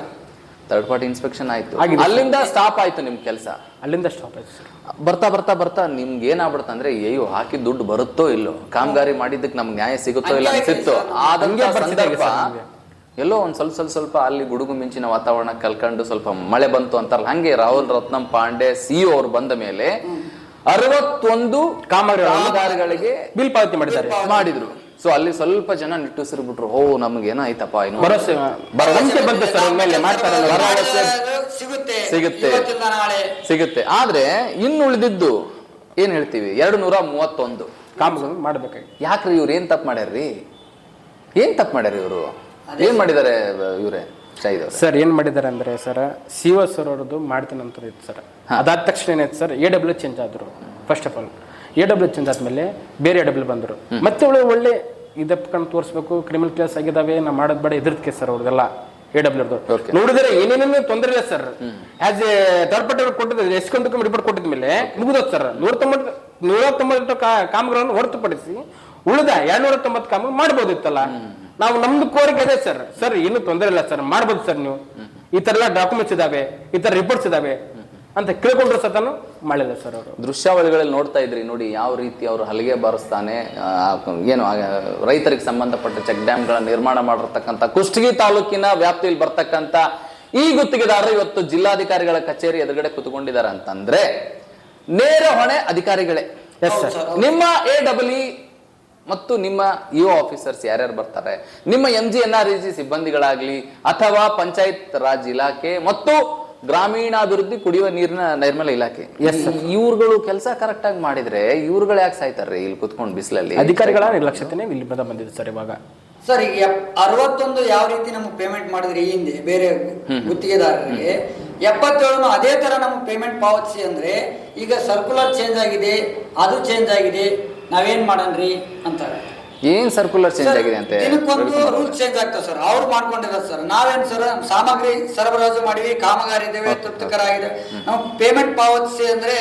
ಥರ್ಡ್ ಪಾರ್ಟಿ ಇನ್ಸ್ಪೆಕ್ಷನ್ ಆಯ್ತು. ಅಲ್ಲಿಂದ ಸ್ಟಾಪ್ ಆಯ್ತು ನಿಮ್ ಕೆಲಸ. ಅಲ್ಲಿಂದ ಸ್ಟಾಪ್ ಆಯ್ತು ಸರ್ ಬರ್ತಾ ಬರ್ತಾ ಬರ್ತಾ ನಿಮ್ಗೆ ಏನಾಗ್ಬಿಡುತ್ತಂದ್ರೆ ಅಯ್ಯೋ ಹಾಕಿ ದುಡ್ಡು ಬರುತ್ತೋ ಇಲ್ಲೋ? ಕಾಮಗಾರಿ ಮಾಡಿದ್ದಕ್ಕೆ ನಮ್ಗೆ ನ್ಯಾಯ ಸಿಗುತ್ತೋ ಇಲ್ಲ ಅನ್ಸಿತ್ತು? ಆಗಿದೆ ಸಂದರ್ಭ ಎಲ್ಲೋ ಒಂದ್ ಸ್ವಲ್ಪ ಸ್ವಲ್ಪ ಸ್ವಲ್ಪ ಅಲ್ಲಿ ಗುಡುಗು ಮಿಂಚಿನ ವಾತಾವರಣ ಕಲ್ಕೊಂಡು ಸ್ವಲ್ಪ ಮಳೆ ಬಂತು ಅಂತಾರಲ್ಲ ಹಂಗೆ ರಾಹುಲ್ ರತ್ನಂ ಪಾಂಡೆ ಸಿಇಒ ಅವ್ರು ಬಂದ ಮೇಲೆ ಅರವತ್ತೊಂದು ಕಾಮಗಾರಿಗಳಿಗೆ ಬಿಲ್ ಪಾವತಿ ಮಾಡಿದ್ದಾರೆ ಮಾಡಿದ್ರು. ಸೊ ಅಲ್ಲಿ ಸ್ವಲ್ಪ ಜನ ನಿಟ್ಟುಸಿರು ಬಿಟ್ರು ಓ ನಮ್ಗೆ ಏನಾಯ್ತಪ್ಪ ಇನ್ನು? ಭರವಸೆ ಭರವಸೆ ಬಂತು ಸರ್ ಮಾಡ್ತಾರಲ್ಲ ಭರವಸೆ ಸಿಗುತ್ತೆ. ಸಿಗುತ್ತೆ. ಸಿಗುತ್ತೆ. ಆದ್ರೆ ಇನ್ನು ಉಳಿದಿದ್ದು ಏನ್ ಹೇಳ್ತೀವಿ? ಎರಡು ನೂರ ಮೂವತ್ತೊಂದು ಕಾಮಗಾರಿ ಮಾಡ್ಬೇಕಾಗಿ. ಯಾಕ್ರಿ ಇವ್ರು ಏನ್ ತಪ್ಪು ಮಾಡ್ಯಾರ್ರಿ? ಏನ್ ತಪ್ಪು ಮಾಡ್ಯಾರ ಇವರು? ಏನ್ ಮಾಡಿದ್ದಾರೆ ಇವ್ರೆ? ಅವ್ರೆ ಸರ್ ಏನ್ ಮಾಡಿದಾರೆ ಅಂದ್ರೆ ಸರ್ ಸಿ ಒ ಸರ್ ಅವ್ರದ್ದು ಮಾಡ್ತೀನಿ ಅಂತ ಇತ್ತು ಸರ್ ಅದಾದ ತಕ್ಷಣ ಏನಾಯ್ತು ಸರ್ ಎ ಡಬ್ಲ್ಯೂ ಚೇಂಜ್ ಆದ್ರು first of all A W change ಆದ್ಮೇಲೆ ಬೇರೆ ಎ ಡಬ್ಲ್ಯೂ ಬಂದರು. ಮತ್ತೆ ಒಳ್ಳೆ ಒಳ್ಳೆ ಇದಪ್ಕೊಂಡು ತೋರಿಸ್ಬೇಕು ಕ್ರಿಮಿನಲ್ ಕೇಸ್ ಆಗಿದಾವೆ ನಾ ಮಾಡೋದ್ ಬೇಡ ಇದ್ರದಕ್ಕೆ ಸರ್ ಅವ್ರದ್ದೆಲ್ಲ ಎ ಡಬ್ಲ್ಯೂ. ನೋಡಿದ್ರೆ ಏನೇನೇನು ತೊಂದರೆ ಇಲ್ಲ sir as A third party ಕೊಟ್ಟಿದ್ದು ಎಸ್ಕೊಂಡ್ ರಿಪೋರ್ಟ್ ಕೊಟ್ಟಿದ ಮೇಲೆ ಮುಗಿದೋದು ಸರ್ ನೂರ ತೊಂಬತ್ತು ನೂರ ತೊಂಬತ್ತು ಕಾ- ಕಾಮಗಾರಿಗಳನ್ನು ಹೊರತುಪಡಿಸಿ ಉಳಿದ ಎರಡ್ನೂರ ತೊಂಬತ್ತು ಕಾಮ ಮಾಡ್ಬೋದಿತ್ತಲ್ಲ ನಾವು ನಮ್ದು ಕೋರಿಕೆ ಇದೆ ಸರ್. ಸರ್ ಏನು ತೊಂದರೆ ಇಲ್ಲ ಸರ್. ಮಾಡ್ಬೋದು ಸರ್ ನೀವು. ಈ ತರ ಎಲ್ಲ ಡಾಕ್ಯುಮೆಂಟ್ಸ್ ಇದಾವೆ ಈ ತರ ರಿಪೋರ್ಟ್ಸ್ ಇದಾವೆ ಅಂತ ಕೇಳ್ಕೊಂಡ್ರೆ ಸತನು ಮಾಡಿಲ್ಲ ಸರ್ ಅವರು. ದೃಶ್ಯಾವಳಿಗಳಲ್ಲಿ ನೋಡ್ತಾ ಇದ್ರಿ ನೋಡಿ ಯಾವ ರೀತಿ ಅವರು ಹಲಿಗೆ ಬಾರಿಸ್ತಾನೆ ಏನು ರೈತರಿಗೆ ಸಂಬಂಧಪಟ್ಟ ಚೆಕ್ ಡ್ಯಾಮ್ಗಳ ನಿರ್ಮಾಣ ಮಾಡಿರ್ತಕ್ಕಂಥ ಕುಷ್ಟಗಿ ತಾಲೂಕಿನ ವ್ಯಾಪ್ತಿಯಲ್ಲಿ ಬರ್ತಕ್ಕಂಥ ಈ ಗುತ್ತಿಗೆದಾರರು ಇವತ್ತು ಜಿಲ್ಲಾಧಿಕಾರಿಗಳ ಕಚೇರಿ ಎದುರುಗಡೆ ಕುತ್ಕೊಂಡಿದ್ದಾರೆ ಅಂತಂದ್ರೆ ನೇರ ಹೊಣೆ ಅಧಿಕಾರಿಗಳೇ. ಎಸ್ ಸರ್ ನಿಮ್ಮ ಎ ಡಬ್ಲ್ಯೂ ಮತ್ತು ನಿಮ್ಮ ಇಒ ಆಫೀಸರ್ಸ್ ಯಾರ್ಯಾರು ಬರ್ತಾರೆ? ನಿಮ್ಮ M G N R E G ಸಿಬ್ಬಂದಿಗಳಾಗ್ಲಿ ಅಥವಾ ಪಂಚಾಯತ್ ರಾಜ್ ಇಲಾಖೆ ಮತ್ತು ಗ್ರಾಮೀಣಾಭಿವೃದ್ಧಿ ಕುಡಿಯುವ ನೀರಿನ ನೈರ್ಮಲ ಇಲಾಖೆ. ಇವ್ರುಗಳು ಕೆಲಸ ಕರೆಕ್ಟ್ ಆಗಿ ಮಾಡಿದ್ರೆ ಇವ್ರುಗಳು ಯಾಕೆ ಸಾಯ್ತಾರ್ರಿ ಇಲ್ಲಿ ಕುತ್ಕೊಂಡು ಬಿಸಿಲಲ್ಲಿ? ಅಧಿಕಾರಿಗಳ ನಿರ್ಲಕ್ಷ್ಯತೆನೇ ಇಲ್ಲಿ ಬಂದ ಬಂದಿದೆ ಸರ್ ಇವಾಗ. ಸರ್ ಈಗ ಅರವತ್ತೊಂದು ಯಾವ ರೀತಿ ನಮಗೆ ಪೇಮೆಂಟ್ ಮಾಡಿದ್ರೆ ಈ ಹಿಂದೆ ಬೇರೆ ಗುತ್ತಿಗೆದಾರರಿಗೆ ಎಪ್ಪತ್ತೇಳು ಅದೇ ತರ ನಮಗೆ ಪೇಮೆಂಟ್ ಪಾವತಿಸಿ ಅಂದ್ರೆ ಈಗ ಸರ್ಕ್ಯುಲರ್ ಚೇಂಜ್ ಆಗಿದೆ ಅದು ಚೇಂಜ್ ಆಗಿದೆ ನಾವೇನ್ ಮಾಡನ್ರಿ ಅಂತಾರೆ. ಏನ್ ಸರ್ಕ್ಯುಲರ್ ಚೇಂಜ್ ಆಗಿದೆ ಅಂತ? ದಿನಕ್ಕೊಂದು ರೂಲ್ ಚೇಂಜ್ ಆಗ್ತದೆ ಸರ್ ಅವ್ರು ಮಾಡ್ಕೊಂಡಿರೋದು ಸರ್ ನಾವೇನ್ ಸರ್ ಸಾಮಗ್ರಿ ಸರಬರಾಜು ಮಾಡಿವಿ ಕಾಮಗಾರಿ ಇದ್ದೇವೆ ತೃಪ್ತಿಕರ ಆಗಿದೆ ನಾವು ಪೇಮೆಂಟ್ ಪಾವತಿಸಿ ಅಂದ್ರೆ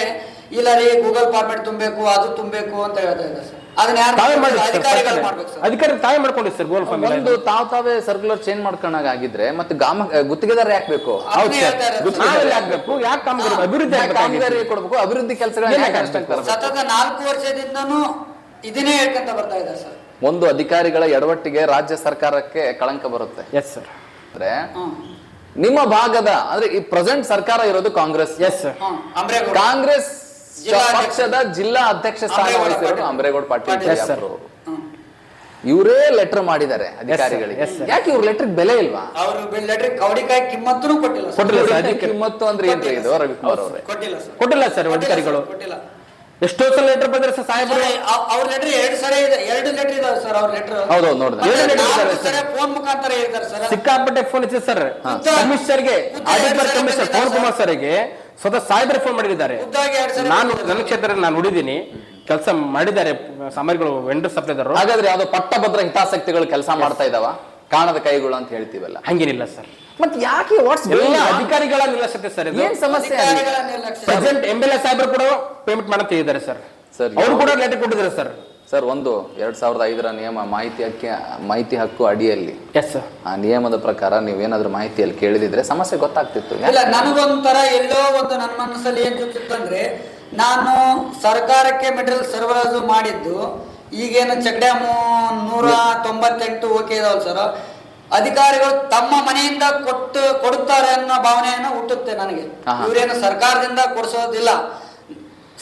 ಇಲ್ಲ ರೀ ಗೂಗಲ್ ಫಾರ್ಮೆಟ್ ತುಂಬಬೇಕು ಅದು ತುಂಬಬೇಕು ಅಂತ ಹೇಳ್ತಾ ಇದ್ದಾರೆ ಸರ್ ಅದನ್ನ ಯಾರು ತಾವೇ ಮಾಡಿ ಅಧಿಕಾರಿಗಳು ಮಾಡ್ಬೇಕು ಸರ್. ಅಧಿಕಾರಿ ತಾವೇ ಮಾಡ್ಕೊಂಡಿ ಸರ್ ಗೋಲ್ ಫಾರ್ಮ್ ಒಂದು ತಾವ್ ತಾವೇ ಸರ್ಕ್ಯುಲರ್ ಚೇಂಜ್ ಮಾಡ್ಕೊಂಡಾಗ ಆಗಿದ್ರೆ ಮತ್ತೆ ಗಾಮ ಗುತ್ತಿಗೆದಾರ ಯಾಕೆ ಬೇಕು ಅದನ್ನೇ ಹೇಳ್ತಾ ಇರೋದು ಸರ್. ನಾವೆಲ್ಲ ಆಗ್ಬೇಕು. ಯಾಕೆ ಕಾಮಗಾರಿ ಅಭಿವೃದ್ಧಿ ಕಾಮಗಾರಿ ಕೊಡ್ಬೇಕು? ಅಭಿವೃದ್ಧಿ ಕೆಲಸಗಳ? ಸತತ ನಾಲ್ಕು ವರ್ಷದಿಂದನೂ ಇದನ್ನೇ ಹೇಳ್ಕೊಂತ ಬರ್ತಾ ಇದ್ದಾರೆ ಸರ್. ಒಂದು ಅಧಿಕಾರಿಗಳ ಎಡವಟ್ಟಿಗೆ ರಾಜ್ಯ ಸರ್ಕಾರಕ್ಕೆ ಕಳಂಕ ಬರುತ್ತೆ. ಎಸ್ ಸರ್ ಅಂದ್ರೆ ನಿಮ್ಮ ಭಾಗದ ಅಂದ್ರೆ ಈ ಪ್ರೆಸೆಂಟ್ ಸರ್ಕಾರ ಇರೋದು ಕಾಂಗ್ರೆಸ್. Yes sir Congress. ಪಕ್ಷದ ಜಿಲ್ಲಾ ಅಧ್ಯಕ್ಷ ಸ್ಥಾನ ಅಂಬರೇಗೌಡ ವಹಿಸಿರೋರು ಪಾಟೀಲ್. ಅಂಬ್ರೇಗೌಡ ಪಾಟೀಲ್. ಇವರೇ ಲೆಟರ್ ಮಾಡಿದ್ದಾರೆ ಅಧಿಕಾರಿಗಳಿಗೆ. ಯಾಕೆ ಇವ್ರ ಲೆಟರ್ ಬೆಲೆ ಇಲ್ವಾ? ಅವರು ಲೆಟರ್ ಕೌಡಿಕಾಯಿ ಕಿಮ್ಮತ್ತು ಕೊಟ್ಟಿಲ್ಲ ಸರ್ ಕೊಟ್ಟಿಲ್ಲ ಸರ್ ಕಿಮ್ಮತ್ತು ಅಂದ್ರೆ ಏನ್ರಿ ಇದು? ರವಿಕುಮಾರ್ ಅವರೇ. ಕೊಟ್ಟಿಲ್ಲ ಸರ್ ಸರ್ ಅಧಿಕಾರಿಗಳು. ಸರ್, ಎಷ್ಟೋ ಸಲ ಲೆಟರ್ ಬಂದ್ರೆ ಸರ್ ಸಾಹೇಬ್ ಅವ್ರ ಲೆಟರ್ ಎರಡು ಸರಿ ಇದೆ. ಎರಡು ಲೆಟರ್ ಇದಾವೆ ಸರ್ ಅವ್ರ ಲೆಟರ್ ಹೌದು ನೋಡಿದ್ರೆ ಎರಡು ಲೆಟರ್ sir? ಫೋನ್ ಮುಖಾಂತರ ಹೇಳ್ತಾರೆ ಸರ್ ಸಿಕ್ಕಾಪಟ್ಟೆ ಫೋನ್ ಹಚ್ಚಿದೆ ಸರ್ ಕಮಿಷನರ್ಗೆ ಆಡಿಟರ್ ಸಲ ಕಮಿಷನರ್ ಪವನ್ ಕುಮಾರ್ ಸರ್ಗೆ ಸ್ವತಃ ಸಾಹೇಬರು ಫೋನ್ ಮಾಡಿದ್ದಾರೆ. ನಾನು ನನ್ನ ಕ್ಷೇತ್ರದಲ್ಲಿ ನಾನು ಉಳಿದೀನಿ ಕೆಲಸ ಮಾಡಿದ್ದಾರೆ ಸಾಮಗ್ರಿಗಳು ವೆಂಡರ್ ಸಪ್ಲೈದಾರರು ಹಾಗಾದ್ರೆ ಯಾವ್ದೋ ಪಟ್ಟಭದ್ರ ಹಿತಾಸಕ್ತಿಗಳು ಕೆಲಸ ಮಾಡ್ತಾ ಇದಾವ? ಕಾಣದ ಕೈಗಳು ಅಂತ ಹೇಳ್ತೀವಲ್ಲ. ಹಂಗೇನಿಲ್ಲ ಸರ್. ಮತ್ತೆ ಯಾಕೆ ವಾಟ್ಸ್ ಎಲ್ಲ ಅಧಿಕಾರಿಗಳ ನಿರ್ಲಕ್ಷ್ಯತೆ ಸರ್ ಇದು. ಏನ್ ಸಮಸ್ಯೆ ಪ್ರೆಸೆಂಟ್ ಎಂ ಎಲ್ ಎ ಸಾಹೇಬರು ಕೂಡ ಪೇಮೆಂಟ್ ಮಾಡಂತ ಹೇಳಿದ್ದಾರೆ ಸರ್. ಸರ್, ಅವರು ಕೂಡ ಲೆಟರ್ ಕೊಟ್ಟಿದ್ದಾರೆ ಸರ್. ಸರ್ ಒಂದು ಎರಡ್ ಸಾವಿರದ ಐದರ ನಿಯಮ ಮಾಹಿತಿ ಹಕ್ಕಿ ಮಾಹಿತಿ ಹಕ್ಕು ಅಡಿಯಲ್ಲಿ. ಎಸ್ ಸರ್ ಆ ನಿಯಮದ ಪ್ರಕಾರ ನೀವೇನಾದ್ರೂ ಮಾಹಿತಿಯಲ್ಲಿ ಕೇಳಿದಿದ್ರೆ ಸಮಸ್ಯೆ ಗೊತ್ತಾಗ್ತಿತ್ತು. ಇಲ್ಲ ನನಗೊಂಥರ ಎಲ್ಲೋ ಒಂದು ನನ್ನ ಮನಸ್ಸಲ್ಲಿ ಏನ್ ಅಂದ್ರೆ ನಾನು ಸರ್ಕಾರಕ್ಕೆ ಮೆಟೀರಿಯಲ್ ಸರಬರಾಜು ಮಾಡಿದ್ದು ಈಗೇನು ಚಕ್ಡ್ಯಾಮು ನೂರ ತೊಂಬತ್ತೆಂಟು ಓಕೆ ಇದಾವಲ್ಲ ಸರ್ ಅಧಿಕಾರಿಗಳು ತಮ್ಮ ಮನೆಯಿಂದ ಕೊಟ್ಟು ಕೊಡುತ್ತಾರೆ ಅನ್ನೋ ಭಾವನೆಯನ್ನು ಹುಟ್ಟುತ್ತೆ ನನಗೆ. ಇವರೇನು ಸರ್ಕಾರದಿಂದ ಕೊಡಿಸೋದಿಲ್ಲ.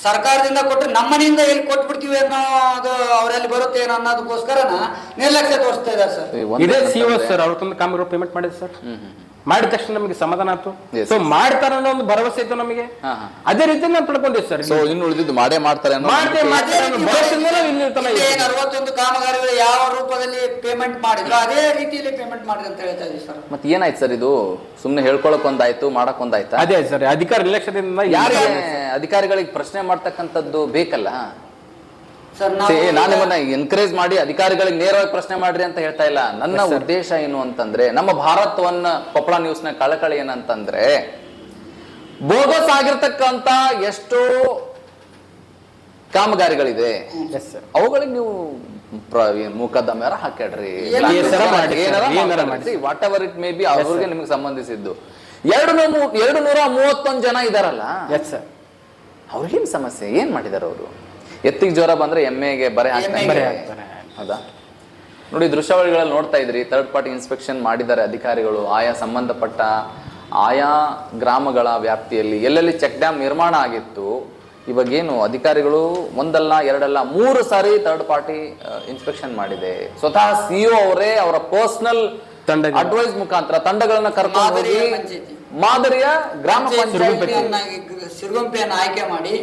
ಸರ್ಕಾರದಿಂದ ಕೊಟ್ಟರೆ ನಮ್ಮನಿಂದ ಎಲ್ಲಿ ಕೊಟ್ಬಿಡ್ತೀವಿ ಅನ್ನೋ ಅದು ಅವರಲ್ಲಿ ಬರುತ್ತೆ ಏನೋ ಅನ್ನೋದಕ್ಕೋಸ್ಕರನ ನಿರ್ಲಕ್ಷ್ಯ ತೋರಿಸ್ತಾ ಇದ್ದಾರೆ ಸರ್. ಇದೇ ಸಿ ಸರ್ ಅವ್ರ ತಂದು ಕಾಮಿರೋ ಪೇಮೆಂಟ್ ಮಾಡಿದೆ ಸರ್. ಹ್ಮ್ ಹ್ಮ್. ಮಾಡಿದ ತಕ್ಷಣ ನಮಗೆ ಸಮಾಧಾನ ಆಯ್ತು. Yes. ಸೊ ಮಾಡ್ತಾರ ಅನ್ನೋ ಒಂದು ಭರವಸೆ ಇತ್ತು ನಮಗೆ. ಹಾ, ಹಾ. ಅದೇ ರೀತಿ ನಾವು ಪಡ್ಕೊಂಡಿವಿ ಸರ್. ಸೊ ಇನ್ನು ಉಳಿದಿದ್ದು ಮಾಡೇ ಮಾಡ್ತಾರೆ ಅನ್ನೋ ಮಾಡ್ತೇವೆ ನಂಬಿಕೆ- ಮಾಡ್ತೇವೆ ಅನ್ನೋ ಭರವಸೆಯಿಂದ ನಾವು ಇಲ್ಲಿ ತನಕ ಇದ್ದೀವಿ. ಏನು ಅರವತ್ತೊಂದು ಕಾಮಗಾರಿಗಳು ಯಾವ ರೂಪದಲ್ಲಿ ಪೇಮೆಂಟ್ ಮಾಡಿದ್ರು ಅದೇ ರೀತಿಯಲ್ಲಿ ಪೇಮೆಂಟ್ ಮಾಡಿದ್ರು ಅಂತ ಹೇಳ್ತಾ ಇದ್ದೀವಿ ಸರ್. ಮತ್ತೆ ಏನಾಯ್ತು ಸರ್ ಇದು? ಸುಮ್ನೆ ಹೇಳ್ಕೊಳಕ್ ಒಂದಾಯ್ತು ಮಾಡಕ್ ಒಂದಾಯ್ತಾ? ಅದೇ ಸರ್ ಅಧಿಕಾರ ನಿರ್ಲಕ್ಷ್ಯದಿಂದ ಯಾರಿಗೆ ಯಾರಿಗೆ ಅಧಿಕಾರಿಗಳಿಗೆ ಪ್ರಶ್ನೆ ಮಾಡ್ತಕ್ಕಂಥದ್ದು ಬೇಕಲ್ಲ. ನಾನು ನಿಮ್ಮನ್ನ ಎನ್ಕರೇಜ್ ಮಾಡಿ ಅಧಿಕಾರಿಗಳಿಗೆ ನೇರವಾಗಿ ಪ್ರಶ್ನೆ ಮಾಡ್ರಿ ಅಂತ ಹೇಳ್ತಾ ಇಲ್ಲ. ನನ್ನ ಉದ್ದೇಶ ಏನು ಅಂತಂದ್ರೆ ನಮ್ಮ ಭಾರತವನ್ನ ಕೊಪ್ಪಳ ನ್ಯೂಸ್ನ ಕಳಕಳಿ ಏನಂತಂದ್ರೆ ಬೋಗಸ್ ಆಗಿರ್ತಕ್ಕಂತ ಎಷ್ಟೋ ಕಾಮಗಾರಿಗಳಿದೆ. ಎಸ್ ಸರ್ ಅವುಗಳಿಗೆ ನೀವು ಮುಖದಮ್ಯಾರ ಹಾಕ್ಯಾಡ್ರಿ. Whatever it may be ಅವ್ರಿಗೆ ನಿಮ್ಗೆ ಸಂಬಂಧಿಸಿದ್ದು. ಎರಡು ಎರಡು ನೂರ ಮೂವತ್ತೊಂದು ಜನ ಇದಾರಲ್ಲ? ಎಸ್ ಸರ್ ಅವ್ರಿಗೇನ್ ಸಮಸ್ಯೆ? ಏನ್ ಮಾಡಿದಾರ ಅವರು? ಎತ್ತಿಗೆ ಜ್ವರ ಬಂದ್ರೆ ಎಮ್ಮೆಗೆ ಬರೆ ಹಾಕ್ತಾರೆ. ಹೌದಾ? ನೋಡಿ ದೃಶ್ಯಾವಳಿಗಳಲ್ಲಿ ನೋಡ್ತಾ ಇದ್ರಿ ಥರ್ಡ್ ಪಾರ್ಟಿ ಇನ್ಸ್ಪೆಕ್ಷನ್ ಮಾಡಿದ್ದಾರೆ ಅಧಿಕಾರಿಗಳು. ಆಯಾ ಸಂಬಂಧಪಟ್ಟ ಆಯಾ ಗ್ರಾಮಗಳ ವ್ಯಾಪ್ತಿಯಲ್ಲಿ ಎಲ್ಲೆಲ್ಲಿ ಚೆಕ್ ಡ್ಯಾಮ್ ನಿರ್ಮಾಣ ಆಗಿತ್ತು ಇವಾಗೇನು ಅಧಿಕಾರಿಗಳು ಒಂದಲ್ಲ ಎರಡಲ್ಲ ಮೂರು ಸಾರಿ ಥರ್ಡ್ ಪಾರ್ಟಿ ಇನ್ಸ್ಪೆಕ್ಷನ್ ಮಾಡಿದೆ. ಸ್ವತಃ ಸಿಇಒ ಅವರೇ ಅವರ ಪರ್ಸನಲ್ ತಂಡ ಅಡ್ವೈಸ್ ಮುಖಾಂತರ ತಂಡಗಳನ್ನ ಕರ್ಕೊಂಡು ಹೋಗಿ ಮಾದರಿಯ ಗ್ರಾಮ ಪಂಚಾಯತ್ ಆಯ್ಕೆ ಮಾಡಿ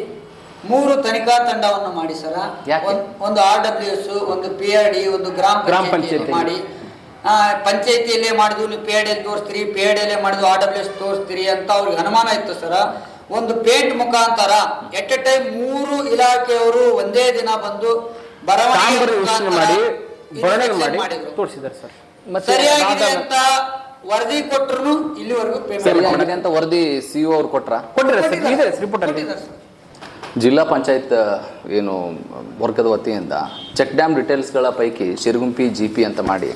ಮೂರು ತನಿಖಾ ತಂಡವನ್ನು ಮಾಡಿ ಸರ? ಒಂದು ಆರ್ ಡಬ್ಲ್ಯೂ ಎಸ್ ಒಂದು ಪಿ ಆರ್ ಡಿ ಒಂದು ಗ್ರಾಮ ಗ್ರಾಮ ಪಂಚಾಯತ್. ಮಾಡಿ. ಪಂಚಾಯತಿಯಲ್ಲೇ ಪಂಚಾಯ್ತಿಯಲ್ಲೇ ಮಾಡಿದ್ವು ನೀವು ಪಿ ಆರ್ ಡಿ ತೋರಿಸ್ತೀರಿ ಪಿ ಆರ್ ಡಿಯಲ್ಲೇ ಮಾಡಿದ್ವು ಆರ್ ಡಬ್ಲ್ಯೂ ಎಸ್ ತೋರಿಸ್ತೀರಿ ಅಂತ ಅವ್ರಿಗೆ ಅನುಮಾನ ಇತ್ತು ಸರ. ಒಂದು ಪೇಂಟ್ ಮುಖಾಂತರ ಎಟ್ ಎ ಟೈಮ್ ಮೂರು ಇಲಾಖೆಯವರು ಒಂದೇ ದಿನ ಬಂದು ಸರಿಯಾಗಿದೆ ಅಂತ ವರದಿ ಕೊಟ್ಟರು ಇಲ್ಲಿವರೆಗೂ ಸರಿಯಾಗಿದೆ ಅಂತ ವರದಿ ಸಿಇಒ ಅವ್ರು ಕೊಟ್ರ? ಕೊಟ್ಟಿರ ಸರ್ ಇದೆ ರಿಪೋರ್ಟ್ ಅಲ್ಲಿ. ಜಿಲ್ಲಾ ಪಂಚಾಯತ್ ಏನು ವರ್ಗದ ವತಿಯಿಂದ ಚೆಕ್ ಡ್ಯಾಮ್ ಡಿಟೇಲ್ಸ್ಗಳ ಪೈಕಿ ಶಿರಗುಂಪಿ ಜಿ ಪಿ ಅಂತ ಮಾಡಿ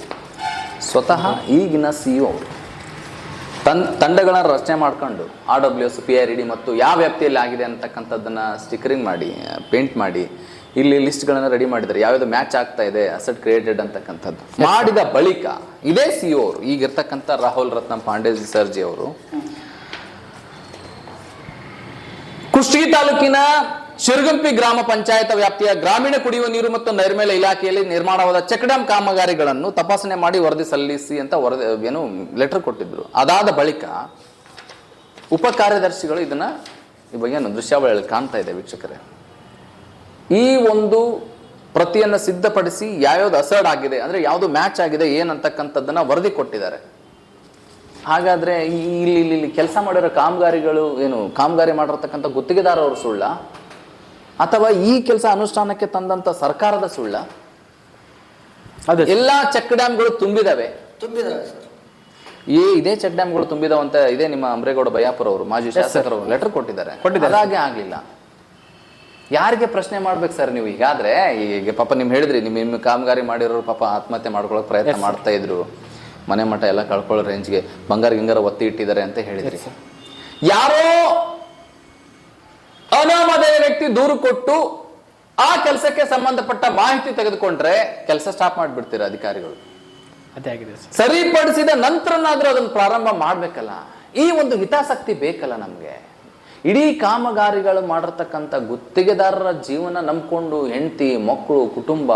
ಸ್ವತಃ ಈಗಿನ ಸಿ ಒ ಅವರು ತನ್ ತಂಡಗಳ ರಚನೆ ಮಾಡ್ಕೊಂಡು R W S P R E D ಮತ್ತು ಯಾವ ವ್ಯಾಪ್ತಿಯಲ್ಲಿ ಆಗಿದೆ ಅಂತಕ್ಕಂಥದ್ದನ್ನು ಸ್ಟಿಕರಿಂಗ್ ಮಾಡಿ ಪೇಂಟ್ ಮಾಡಿ ಇಲ್ಲಿ ಲಿಸ್ಟ್ಗಳನ್ನು ರೆಡಿ ಮಾಡಿದ್ದಾರೆ. ಯಾವ್ಯಾವ್ದು ಮ್ಯಾಚ್ ಆಗ್ತಾ ಇದೆ ಅಸೆಟ್ ಕ್ರಿಯೇಟೆಡ್ ಅಂತಕ್ಕಂಥದ್ದು. ಮಾಡಿದ ಬಳಿಕ ಇದೇ ಸಿ ಇ ಅವರು ಈಗಿರ್ತಕ್ಕಂಥ ರಾಹುಲ್ ರತ್ನ ಪಾಂಡೆ ಸರ್ಜಿ ಅವರು ಕುಷ್ಟಗಿ ತಾಲೂಕಿನ ಶಿರಗುಂಪಿ ಗ್ರಾಮ ಪಂಚಾಯತ್ ವ್ಯಾಪ್ತಿಯ ಗ್ರಾಮೀಣ ಕುಡಿಯುವ ನೀರು ಮತ್ತು ನೈರ್ಮಲ್ಯ ಇಲಾಖೆಯಲ್ಲಿ ನಿರ್ಮಾಣವಾದ ಚೆಕ್ ಡ್ಯಾಂ ಕಾಮಗಾರಿಗಳನ್ನು ತಪಾಸಣೆ ಮಾಡಿ ವರದಿ ಸಲ್ಲಿಸಿ ಅಂತ ವರದಿ, ಏನು ಲೆಟರ್ ಕೊಟ್ಟಿದ್ರು. ಅದಾದ ಬಳಿಕ ಉಪ ಕಾರ್ಯದರ್ಶಿಗಳು ಇದನ್ನ ಈ ಬಗ್ಗೆ ದೃಶ್ಯಾವಳಿಯಲ್ಲಿ ಕಾಣ್ತಾ ಇದೆ ವೀಕ್ಷಕರೇ. ಈ ಒಂದು ಪ್ರತಿಯನ್ನ ಸಿದ್ಧಪಡಿಸಿ ಯಾವ್ಯಾವ್ದು ಅಸರ್ಡ್ ಆಗಿದೆ ಅಂದ್ರೆ ಯಾವ್ದು ಮ್ಯಾಚ್ ಆಗಿದೆ, ಏನಂತಕ್ಕಂಥದ್ದನ್ನ ವರದಿ ಕೊಟ್ಟಿದ್ದಾರೆ. ಹಾಗಾದ್ರೆ ಈ- ಇಲ್ಲಿ ಇಲ್ಲಿ ಇಲ್ಲಿ ಕೆಲಸ ಮಾಡಿರೋ ಕಾಮಗಾರಿಗಳು ಏನು ಕಾಮಗಾರಿ ಮಾಡಿರತಕ್ಕಂಥ ಗುತ್ತಿಗೆದಾರವರು ಸುಳ್ಳ? ಅಥವಾ ಈ ಕೆಲಸ ಅನುಷ್ಠಾನಕ್ಕೆ ತಂದಂತ ಸರ್ಕಾರದ ಸುಳ್ಳ? ಅದೇ ಎಲ್ಲಾ ಚೆಕ್ ಡ್ಯಾಮ್ಗಳು ತುಂಬಿದಾವೆ. ತುಂಬಿದಾವೆ ಸರ್. ಈ ಇದೇ ಚೆಕ್ ಡ್ಯಾಮ್ಗಳು ತುಂಬಿದಾವಂತ ಇದೇ ನಿಮ್ಮ ಅಮರೇಗೌಡ ಬಯ್ಯಾಪುರ ಅವರು ಮಾಜಿ ಶಾಸಕರು ಲೆಟರ್ ಕೊಟ್ಟಿದ್ದಾರೆ. ಕೊಟ್ಟಿದ್ದಾರೆ. ಅದಾಗೆ ಆಗ್ಲಿಲ್ಲ. ಯಾರಿಗೆ ಪ್ರಶ್ನೆ ಮಾಡ್ಬೇಕು ಸರ್ ನೀವು? ಈಗಾದ್ರೆ ಈಗ ಪಾಪ ನಿಮ್ ಹೇಳಿದ್ರಿ ನಿಮ್ ನಿಮ್ಮ ಕಾಮಗಾರಿ ಮಾಡಿರೋರು ಪಾಪ ಆತ್ಮಹತ್ಯೆ ಮಾಡ್ಕೊಳಕ್ ಪ್ರಯತ್ನ ಮಾಡ್ತಾ ಇದ್ರು. ಮನೆ ಮಠ ಎಲ್ಲ ಕಳ್ಕೊಳ್ಳೋ ರೇಂಜ್ಗೆ ಬಂಗಾರ ಗಿಂಗಾರ ಒತ್ತಿ ಇಟ್ಟಿದ್ದಾರೆ ಅಂತ ಹೇಳಿದ್ರಿ. ಯಾರೋ ಅನಾಮಧೇಯ ವ್ಯಕ್ತಿ ದೂರು ಕೊಟ್ಟು ಆ ಕೆಲಸಕ್ಕೆ ಸಂಬಂಧಪಟ್ಟ ಮಾಹಿತಿ ತೆಗೆದುಕೊಂಡ್ರೆ ಕೆಲಸ ಸ್ಟಾಪ್ ಮಾಡಿಬಿಡ್ತೀರ ಅಧಿಕಾರಿಗಳು? ಸರಿಪಡಿಸಿದ ನಂತರನಾದ್ರೂ ಅದನ್ನ ಪ್ರಾರಂಭ ಮಾಡ್ಬೇಕಲ್ಲ? ಈ ಒಂದು ಹಿತಾಸಕ್ತಿ ಬೇಕಲ್ಲ ನಮ್ಗೆ. ಇಡೀ ಕಾಮಗಾರಿಗಳು ಮಾಡಿರ್ತಕ್ಕಂಥ ಗುತ್ತಿಗೆದಾರರ ಜೀವನ ನಂಬ್ಕೊಂಡು ಹೆಂಡತಿ ಮಕ್ಕಳು ಕುಟುಂಬ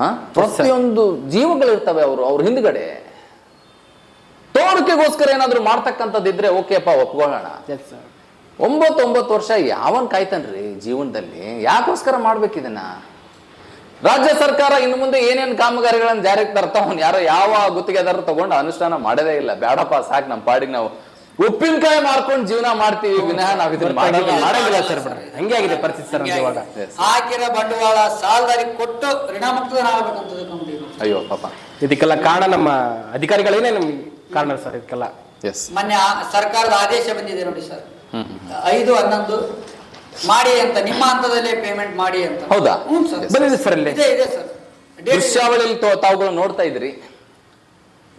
ಹ? ಪ್ರತಿಯೊಂದು ಜೀವಗಳಿರ್ತವೆ ಅವರು ಅವ್ರ ಹಿಂದ್ಗಡೆ. ತೋರಿಕೆಗೋಸ್ಕರ ಏನಾದ್ರು ಮಾಡ್ತಕ್ಕಂಥದ್ದಿದ್ರೆ ಓಕೆಪ್ಪ ಒಪ್ಕೊಳ್ಳೋಣ. ಎಸ್ ಸರ್ ಒಂಬತ್ತು ಒಂಬತ್ತು ವರ್ಷ ಯಾವನ್ ಕಾಯ್ತಾನ್ರಿ ಜೀವನದಲ್ಲಿ? ಯಾಕೋಸ್ಕರ ಮಾಡ್ಬೇಕಿದನ್ನ ರಾಜ್ಯ ಸರ್ಕಾರ ಇನ್ನು ಮುಂದೆ ಏನೇನು ಕಾಮಗಾರಿಗಳನ್ನ ಜಾರಿಗೆ ಅವನು ಯಾರೋ ಯಾವ ಗುತ್ತಿಗೆದಾರರು ತಗೊಂಡು ಅನುಷ್ಠಾನ ಮಾಡೋದೇ ಇಲ್ಲ. ಬೇಡಪ್ಪ ಸಾಕು ನಮ್ಮ ಪಾಡಿಗೆ ನಾವು ಉಪ್ಪಿನಕಾಯಿ ಮಾಡ್ಕೊಂಡು ಜೀವನ ಮಾಡ್ತೀವಿ ವಿನಃ ನಾವ್ ಇದನ್ನ ಮಾಡಿಲ್ಲ. ಮಾಡಂಗಿಲ್ಲ ಸರ್ ಹಂಗೆ ಆಗಿದೆ ಪರಿಸ್ಥಿತಿ ಸರ್ ಇವಾಗ. Yes. ಹಾಕಿರೋ ಬಂಡವಾಳ ಸಾಲದಾರಿಗೆ ಕೊಟ್ಟು ಋಣಮುಕ್ತನಾಗಬೇಕಂತ ತಿಳ್ಕೊಂಡಿದ್ದೀವಿ ಅಯ್ಯೋ ಪಾಪ. ಇದಕ್ಕೆಲ್ಲ ಕಾರಣ ನಮ್ಮ ಅಧಿಕಾರಿಗಳೇನೆ ನಮ್ಗೆ. ಕಾರಣ ಸರ್ ಇದಕ್ಕೆಲ್ಲ. ಎಸ್ ಮೊನ್ನೆ ಆ- ಸರ್ಕಾರದ ಆದೇಶ ಬಂದಿದೆ ನೋಡಿ ಸರ್. ಐದು ಹನ್ನೊಂದು ಮಾಡಿ ಅಂತ ನಿಮ್ಮ ಹಂತದಲ್ಲೇ ಪೇಮೆಂಟ್ ಮಾಡಿ ಅಂತ. ಹೌದಾ? ಹ್ಞೂ ಸರ್. ಬಂದಿದೆ ಸರ್ ಇಲ್ಲಿ ಇದೆ ಇದೆ ಸರ್. Date ಇದೆ. ದೃಶ್ಯಾವಳಿಯಲ್ಲಿ ತಾವುಗಳು ನೋಡ್ತಾ ಇದ್ರಿ.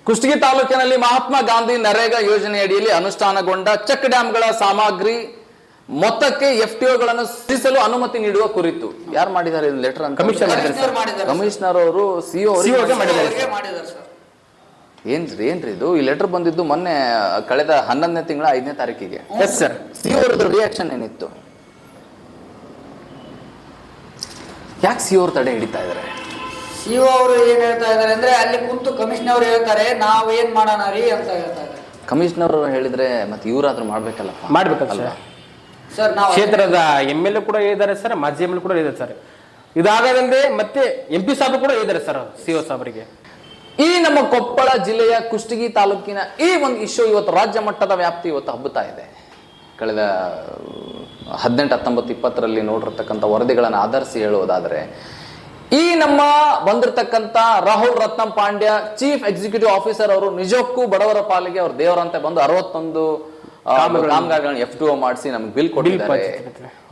ಕುಷ್ಟಗಿ ತಾಲೂಕಿನಲ್ಲಿ ಮಹಾತ್ಮ ಗಾಂಧಿ ನರೇಗಾ ಯೋಜನೆ ಅಡಿಯಲ್ಲಿ ಅನುಷ್ಠಾನಗೊಂಡ ಚೆಕ್ ಡ್ಯಾಂಗಳ ಸಾಮಗ್ರಿ ಮೊತ್ತಕ್ಕೆ ಎಫ್ ಟಿ ಸೃಷ್ಟಿಸಲು ಸಲ್ಲಿಸಲು ಅನುಮತಿ ನೀಡುವ ಕುರಿತು. ಯಾರು ಮಾಡಿದ್ದಾರೆ? ಲೆಟರ್ ಅಂತ Commissioner ಮಾಡಿದ್ದಾರೆ ಕಮಿಷನರ್ ಮಾಡಿದ್ದಾರೆ ಸರ್. ಕಮಿಷನರ್ ಅವರು ಸಿಒ CO ಗೆ ಮಾಡಿದ್ದಾರೆ. ಅವ್ರಿಗೆ ಮಾಡಿದ್ದಾರೆ ಸರ್. ಏನ್ರಿ ಏನ್ರಿ ಇದು? ಈ ಲೆಟರ್ ಬಂದಿದ್ದು ಮೊನ್ನೆ ಕಳೆದ ಹನ್ನೊಂದನೇ ತಿಂಗಳ ಐದನೇ ತಾರೀಕಿಗೆ. ಎಸ್ ಸರ್ ಸಿಒ ಅವ್ರದ್ದು ರಿಯಾಕ್ಷನ್ ಏನಿತ್ತು? ಯಾಕೆ ಸಿ ಅವರು ತಡೆ ಹಿಡಿತಾ ಇದಾರೆ? ಸಿಒ ಅವರು ಏನ್ ಹೇಳ್ತಾ ಇದ್ದಾರೆ ಅಂದ್ರೆ ಅಲ್ಲಿ ಕುಂತು ಕಮಿಷನರ್ ಅವರು ಹೇಳ್ತಾರೆ ನಾವ್ ಏನ್ ಮಾಡೋಣ ರೀ ಅಂತ ಹೇಳ್ತಾ ಇದ್ದಾರೆ ಅವರು ಹೇಳಿದ್ರೆ ಮತ್ತೆ ಇವರಾದ್ರೂ ಮಾಡ್ಬೇಕಲ್ಲಪ್ಪ? ಮಾಡ್ಬೇಕಲ್ಲ ಅಲ್ವಾ? ಸರ್ ಸರ್ ನಾವು ಕ್ಷೇತ್ರದ ಎಂ ಎಲ್ ಎ ಕೂಡ ಹೇಳಿದ್ದಾರೆ ಸರ್ ಮಾಜಿ ಎಂ ಎಲ್ ಕೂಡ ಹೇಳಿದ್ದಾರೆ ಸರ್ ಇದಾಗದಂದ್ರೆ ಮತ್ತೆ ಎಂ ಪಿ ಸಾಹೇಬ್ ಕೂಡ ಹೇಳಿದ್ದಾರೆ ಸರ್ ಸಿ ಒ ಸಾಹೇಬರಿಗೆ ಈ ನಮ್ಮ ಕೊಪ್ಪಳ ಜಿಲ್ಲೆಯ ಕುಷ್ಟಗಿ ತಾಲೂಕಿನ ಈ ಒಂದು ಇಶ್ಯೂ ಇವತ್ತು ರಾಜ್ಯ ಮಟ್ಟದ ವ್ಯಾಪ್ತಿ ಇವತ್ತು ಹಬ್ಬುತ್ತಾ ಇದೆ. ಕಳೆದ ಹದಿನೆಂಟು, ಹತ್ತೊಂಬತ್ತು, ಇಪ್ಪತ್ತರಲ್ಲಿ ನೋಡಿರ್ತಕ್ಕಂಥ ವರದಿಗಳನ್ನು ಆಧರಿಸಿ ಹೇಳುವುದಾದರೆ, ಈ ನಮ್ಮ ಬಂದಿರತಕ್ಕಂಥ Rahul Ratnam Pandya chief executive officer ಅವರು ನಿಜಕ್ಕೂ ಬಡವರ ಪಾಲಿಗೆ ಅವ್ರ ದೇವರಂತೆ ಬಂದು ಅರವತ್ತೊಂದು ಕಾಮಗಾರಿಗಳನ್ನ ಎಫ್ ಟು ಮಾಡಿಸಿ ನಮ್ಗೆ ಬಿಲ್ ಕೊಟ್ಟಿದ್ದಾರೆ.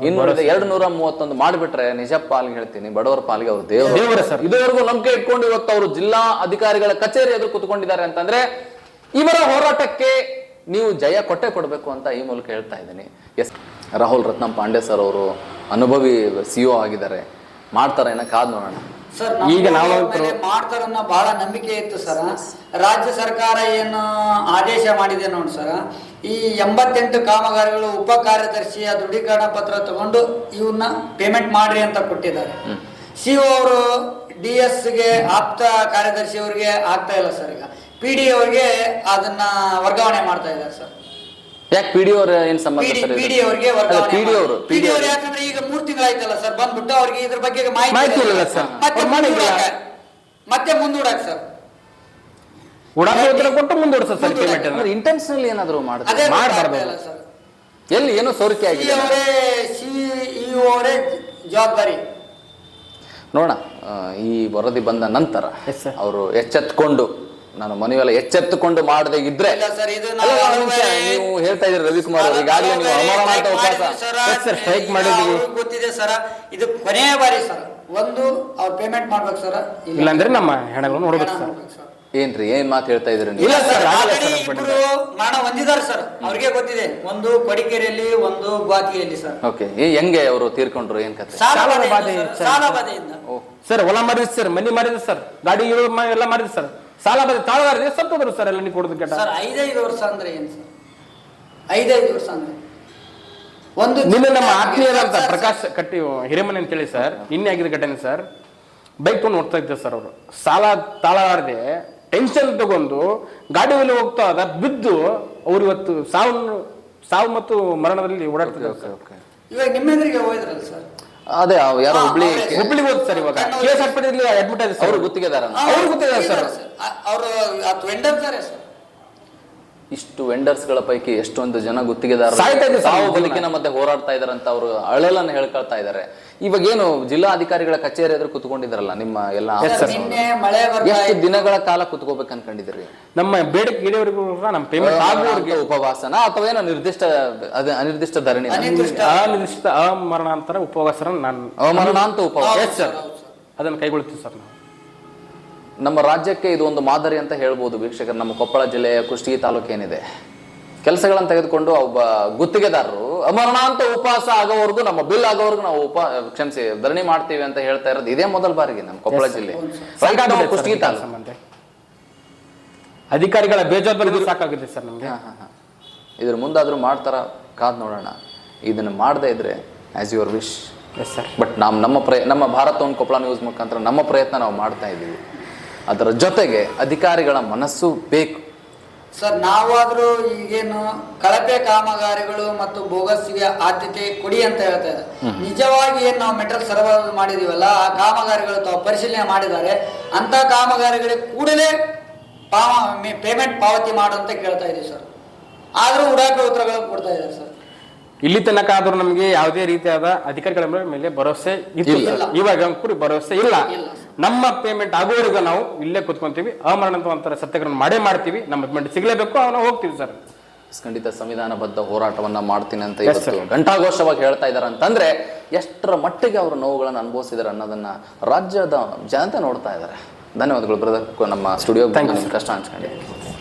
ಇನ್ನು ಎರಡು ನೂರ ಮೂವತ್ತೊಂದು ಮಾಡಿಬಿಟ್ರೆ ನಿಜ ಪಾಲ್ಗೆ ಹೇಳ್ತೀನಿ ಬಡವರ ಪಾಲಿಗೆ ಅವರು ದೇವರು. ಸರ್. ಇದುವರೆಗೂ ನಂಬಿಕೆ ಇಟ್ಕೊಂಡು ಇವತ್ತು ಅವರು ಜಿಲ್ಲಾ ಅಧಿಕಾರಿಗಳ ಕಚೇರಿ ಎದುರು ಕುತ್ಕೊಂಡಿದ್ದಾರೆ ಅಂತಂದ್ರೆ ಇವರ ಹೋರಾಟಕ್ಕೆ ನೀವು ಜಯ ಕೊಟ್ಟೆ ಕೊಡಬೇಕು ಅಂತ ಈ ಮೂಲಕ ಹೇಳ್ತಾ ಇದ್ದೀನಿ. ಎಸ್ ರಾಹುಲ್ ರತ್ನಂ ಪಾಂಡೆ ಸರ್ ಅವರು ಅನುಭವಿ ಸಿಒ ಆಗಿದ್ದಾರೆ. ಮಾಡ್ತಾರೆ ಏನೋ ಕಾದ್ ನೋಡೋಣ. ಸರ್ ಈಗ ನಾವು ಮಾಡ್ತಾರನ್ನ ಬಹಳ ನಂಬಿಕೆ ಇತ್ತು ಸರ್. ರಾಜ್ಯ ಸರ್ಕಾರ ಏನು ಆದೇಶ ಮಾಡಿದೆ ನೋಡಿ ಸರ್. ಈ ಎಂಬತ್ತೆಂಟು ಕಾಮಗಾರಿಗಳು ಉಪ ಕಾರ್ಯದರ್ಶಿಯ ದೃಢೀಕರಣ ಪತ್ರ ತಗೊಂಡು ಇವನ್ನ ಪೇಮೆಂಟ್ ಮಾಡ್ರಿ ಅಂತ ಕೊಟ್ಟಿದ್ದಾರೆ. ಸಿ ಅವರು ಡಿ ಗೆ ಆಪ್ತ ಕಾರ್ಯದರ್ಶಿ ಅವರಿಗೆ ಆಗ್ತಾ ಇಲ್ಲ ಸರ್ ಈಗ. ಪಿ ಡಿ ಅವರಿಗೆ ಅದನ್ನ ವರ್ಗಾವಣೆ ಮಾಡ್ತಾ ಇದ್ದಾರೆ ಸರ್. ಯಾಕೆ ಪಿ ಡಿ ಅವ್ರ ಏನ್ ಸಂಬಂಧ ಪಿ ಡಿ ಅವರಿಗೆ ಪಿ ಡಿ ಅವರು ಪಿ ಡಿ ಅವರು ಯಾಕಂದ್ರೆ ಈಗ ಮೂರ್ ತಿಂಗಳಾಯ್ತಲ್ಲ ಸರ್ ಬಂದ್ಬಿಟ್ಟು ಅವ್ರಿಗೆ ಇದ್ರ ಬಗ್ಗೆ ಮಾಹಿತಿ ಮಾಹಿತಿ ಇಲ್ಲ. ಸರ್. ಮತ್ತೆ ಅವ್ರು ಮುಂದೂಡಕ್ಕೆ. ಮತ್ತೆ ಮುಂದೂಡಕ್ ಸರ್. ಉಡಾಫೆ ಉತ್ತರ ಕೊಟ್ಟು ಮುಂದುವರ್ಸ ಸರ್ ಪೇಮೆಂಟ್ ಅಂದ್ರೆ ಇಂಟೆನ್ಷನಲ್ ಏನಾದರೂ ಅದೇ ಮಾಡಿದ್ರೆ ಮಾಡ್ಬಾರ್ದು. ಗೊತ್ತಾಗ್ತಾ ಇಲ್ಲ ಸರ್. ಎಲ್ಲಿ? ಏನೋ ಸೋರಿಕೆ ಸಿ ಆಗಿದೆ ಅವರೇ ಸಿಇಒ ಅವರೇ ಜವಾಬ್ದಾರಿ. ನೋಡೋಣ ಆ, ಈ ವರದಿ ಬಂದ ನಂತರ Yes, sir. ಅವರು ಎಚ್ಚೆತ್ಕೊಂಡು ನಾನು ಮನೆಯಲ್ಲ ಎಚ್ಚೆತ್ತುಕೊಂಡು ಮಾಡದೇ ಇದ್ರೆ ಇಲ್ಲ ಸರ್ ಇದು ಅಲ್ಲ, ನಾವು ಒಂದ್ ನಿಮಿಷ, ನೀವು ಹೇಳ್ತಾ ಇದ್ದೀರಿ ರವಿಕುಮಾರ್ ಅವರು ಈಗಾಗಲೇ ನೀವು ಅಮರನಾಥ ಉಪವಾಸ. Yes, sir, strike ಮಾಡಿದ್ವಿ. ಗೊತ್ತಿದೆ ಸರ್ ಇದು ಕೊನೆಯ ಬಾರಿ ಸರ್. ಒಂದು ಅವ್ರು ಪೇಮೆಂಟ್ ಮಾಡ್ಬೇಕು ಸರ್. ಇಲ್ಲಾಂದ್ರೆ ನಮ್ಮ ಹೆಣಗಳು ನೋಡ್ಬೇಕು ಸರ್. ಏನ್ರಿ ಏನ್ ಮಾತು ಹೇಳ್ತಾ ಇದ್ರಿ ನೀವು? ಇಲ್ಲ ಸರ್ ಆಲ್ರೆಡಿ ಸರ್, ಇಬ್ರು ಮರಣ ಹೊಂದಿದ್ದಾರೆ ಸರ್. ಅವ್ರಿಗೆ ಗೊತ್ತಿದೆ ಒಂದು ಕೊಡಿಕೆರೆಯಲ್ಲಿ ಒಂದು ಗ್ವಾತಿಯಲ್ಲಿ ಸರ್. ಓಕೆ ಹೆಂಗೆ ಅವರು ತೀರ್ಕೊಂಡ್ರು ಏನ್ ಕತೆ? ಸಾಲ ಸಾಲದ ಬಾಧೆಯಿಂದ ಬಾಧೆ ಸರ್, ಹೆಚ್ಚಾಗಿದೆ. ಸಾಲ ಬಾಧೆಯಿಂದ ಸರ್ ಹೊಲ ಮಾರಿದ್ರಿ ಸರ್ ಮನಿ ಮಾರಿದ್ ಸರ್ ಗಾಡಿ ಮ- ಎಲ್ಲ ಮಾರಿದ್ ಸರ್. ಸಾಲ ಬರೀ ತಾಳಗಾರ ಸತ್ತೋದ್ರು ಸರ್ ಎಲ್ಲ ನೀವು ಕೊಡೋದು ಕೆಟ್ಟ ಸರ್ ಐದೈದು ವರ್ಷ ಅಂದ್ರೆ ಏನ್ ಸರ್? ಐದೈದು ವರ್ಷ ಅಂದ್ರೆ. ಒಂದು ನಿನ್ನೆ ನಮ್ಮ ಸರ್, ಆತ್ಮೀಯರಂತ ಸರ್, ಪ್ರಕಾಶ್ ಕಟ್ಟಿ ಹಿರೇಮನೆ ಅಂತೇಳಿ ಸರ್ ನಿನ್ನೆ ಆಗಿದ ಘಟನೆ ಸರ್. ಬೈಕ್ ತೊಗೊಂಡು ಹೋಗ್ತಾ ಇದ್ದೆ ಸರ್ ಅವರು. ಸಾಲ ತಾಳಲಾರದೆ ಟೆನ್ಷನ್ ತಗೊಂಡು ಗಾಡಿ ಮೇಲೆ ಹೋಗ್ತಾ ಅದ ಬಿದ್ದು ಅವ್ರು ಇವತ್ತು ಸಾವು ಸಾವು ಮತ್ತು ಮರಣದಲ್ಲಿ ಓಡಾಡ್ತಿದ್ದಾರೆ ಇವಾಗ ನಿಮ್ಮ ಎದುರಿಗೆ ಹೋಯ್ದ್ರಲ್ಲ ಸರ್? ಅದೇ ಯಾರೋ ಹುಬ್ಳಿ ಹುಬ್ಳಿ. ಹೋದ್ ಸರ್ ಇವಾಗ. ಕೇಸ್ ಹಾಸ್ಪಿಟಲ್ ಅಡ್ಮಿಟ್ ಆಗಿದೆ ಸರ್. ಅವರು ಗುತ್ತಿಗೆದಾರ ಅವ್ರು ಗೊತ್ತಿದೆ ಸರ್. ಅವರು ವೆಂಡರ್ ಸರ್. ಇಷ್ಟು ವೆಂಡರ್ಸ್ಗಳ ಪೈಕಿ ಎಷ್ಟೊಂದು ಜನ ಗುತ್ತಿಗೆದಾರರು ಸಾವು ಬಲಿಕಿನ ಬದುಕಿನ ಮಧ್ಯೆ ಹೋರಾಡ್ತಾ ಇದಾರೆ ಅಂತ ಅವರು ಅಳೆಲ್ಲ ಹೇಳ್ಕೊಳ್ತಾ ಇದ್ದಾರೆ ಇವಾಗ ಏನು ಜಿಲ್ಲಾ ಅಧಿಕಾರಿಗಳ ಕಚೇರಿ ಎದುರು ಕುತ್ಕೊಂಡಿದ್ರಲ್ಲ ನಿಮ್ಮ ಎಲ್ಲ ಎಷ್ಟು ದಿನಗಳ ಕಾಲ ಕುತ್ಕೋಬೇಕು ಅನ್ಕೊಂಡಿದ್ರಿ ನಮ್ಮ ಬೇಡಿಕೆ ಈಡೇವರೆಗೂ ನಮ್ಮ ಪೇಮೆಂಟ್ ಆಗುವವರೆಗೆ ಉಪವಾಸನ ಅಥವಾ ಏನೋ ನಿರ್ದಿಷ್ಟ ಅದ ಅನಿರ್ದಿಷ್ಟ ಧರಣಿ ಅನಿರ್ದಿಷ್ಟ. ಅಮರಣಾಂತರ ಉಪವಾಸನ ನಾನು ಅವಮಾನ ಅಂತ ಉಪವಾಸ ಸರ್. ಅದನ್ನು ಕೈಗೊಳ್ತೀವಿ ಸರ್ ನಾವು. ನಮ್ಮ ರಾಜ್ಯಕ್ಕೆ ಇದು ಒಂದು ಮಾದರಿ ಅಂತ ಹೇಳ್ಬೋದು ವೀಕ್ಷಕರು. ನಮ್ಮ ಕೊಪ್ಪಳ ಜಿಲ್ಲೆಯ ಕುಷ್ಟಗಿ ತಾಲೂಕು ಏನಿದೆ? ಕೆಲಸಗಳನ್ನು ತೆಗೆದುಕೊಂಡು ಒಬ್ಬ ಗುತ್ತಿಗೆದಾರರು ಅಮರಣಾಂತ ಉಪವಾಸ ಆಗೋವರೆಗೂ ನಮ್ಮ ಬಿಲ್ ಆಗೋವರೆಗೂ ನಾವು ಉಪ ಕ್ಷಮಿಸಿ ಧರಣಿ ಮಾಡ್ತೀವಿ ಅಂತ ಹೇಳ್ತಾ ಇರೋದು ಇದೇ ಮೊದಲ ಬಾರಿಗೆ ನಮ್ಮ ಕೊಪ್ಪಳ ಜಿಲ್ಲೆ. ಕುಷ್ಟಗಿ ಸಂಬಂಧ. ಅಧಿಕಾರಿಗಳ ಬೇಜವಾಬ್ದಾರಿ ಸಾಕಾಗುತ್ತೆ ಸರ್ ನಮಗೆ. ಇದ್ರ ಮುಂದಾದ್ರೂ ಮಾಡ್ತಾರ ಕಾದ್ ನೋಡೋಣ. ಇದನ್ನ ಮಾಡದೇ ಇದ್ರೆ as your wish yes sir but ನಮ್ ನಮ್ಮ ಪ್ರಯ ನಮ್ಮ ಭಾರತವನ್ನು ಕೊಪ್ಪಳ ನ್ಯೂಸ್ ಮುಖಾಂತರ ನಮ್ಮ ಪ್ರಯತ್ನ ನಾವು ಮಾಡ್ತಾ ಇದ್ದೀವಿ. ಅದರ ಜೊತೆಗೆ ಅಧಿಕಾರಿಗಳ ಮನಸ್ಸು ಬೇಕು. ಸರ್ ನಾವಾದರೂ ಈಗೇನು ಕಳಪೆ ಕಾಮಗಾರಿಗಳು ಮತ್ತು ಬೋಗಸ್ಸಿಗೆ ಆದ್ಯತೆ ಕೊಡಿ ಅಂತ ಹೇಳ್ತಾ ಇದ್ದಾರೆ. ನಿಜವಾಗಿ ಏನು ನಾವು ಮೆಟ್ರಲ್ ಸರಬರಾಜು ಮಾಡಿದೀವಲ್ಲ ಆ ಕಾಮಗಾರಿಗಳು ತಾವು ಪರಿಶೀಲನೆ ಮಾಡಿದ್ದಾರೆ. ಅಂತ ಕಾಮಗಾರಿಗಳಿಗೆ ಕೂಡಲೇ ಪಾವ ಪೇಮೆಂಟ್ ಪಾವತಿ ಮಾಡು ಅಂತ ಕೇಳ್ತಾ ಇದೀವಿ ಸರ್. ಆದರೂ ಉಡಾಕೆ ಉತ್ತರಗಳು ಕೊಡ್ತಾ ಇದ್ದಾರೆ ಸರ್. ಇಲ್ಲಿ ತನಕ ಆದ್ರೂ ನಮಗೆ ಯಾವುದೇ ರೀತಿಯಾದ ಅಧಿಕಾರಿಗಳ ಮೇಲೆ ಭರವಸೆ ಇಲ್ಲ. ಇವಾಗ ಅಂಕುರಿ ಭರವಸೆ ಇಲ್ಲ. ನಮ್ಮ ಪೇಮೆಂಟ್ ಆಗೋವರೆಗೂ ನಾವು ಇಲ್ಲೇ ಕುತ್ಕೊಂತೀವಿ. ಅಮರಣವಂತರ ಸತ್ಯಾಗ್ರಹ ಮಾಡೇ ಮಾಡ್ತೀವಿ. ನಮ್ಮ ಪೇಮೆಂಟ್ ಸಿಗಲೇಬೇಕು ಅವನ ಹೋಗ್ತೀವಿ ಸರ್. ಖಂಡಿತ ಸಂವಿಧಾನಬದ್ಧ ಹೋರಾಟವನ್ನ ಮಾಡ್ತೀನಿ ಅಂತ ಇವತ್ತು ಘಂಟಾಘೋಷವಾಗಿ ಹೇಳ್ತಾ ಇದಾರೆ ಅಂತಂದ್ರೆ ಎಷ್ಟರ ಮಟ್ಟಿಗೆ ಅವರು ನೋವುಗಳನ್ನು ಅನುಭವಿಸಿದಾರೆ ಅನ್ನೋದನ್ನ ರಾಜ್ಯದ ಜನತೆ ನೋಡ್ತಾ ಇದ್ದಾರೆ. ಧನ್ಯವಾದಗಳು ಬ್ರದರ್ ನಮ್ಮ ಸ್ಟುಡಿಯೋ ಕಷ್ಟ ಹಂಚ್ಕೊಂಡಿದ್ದಕ್ಕೆ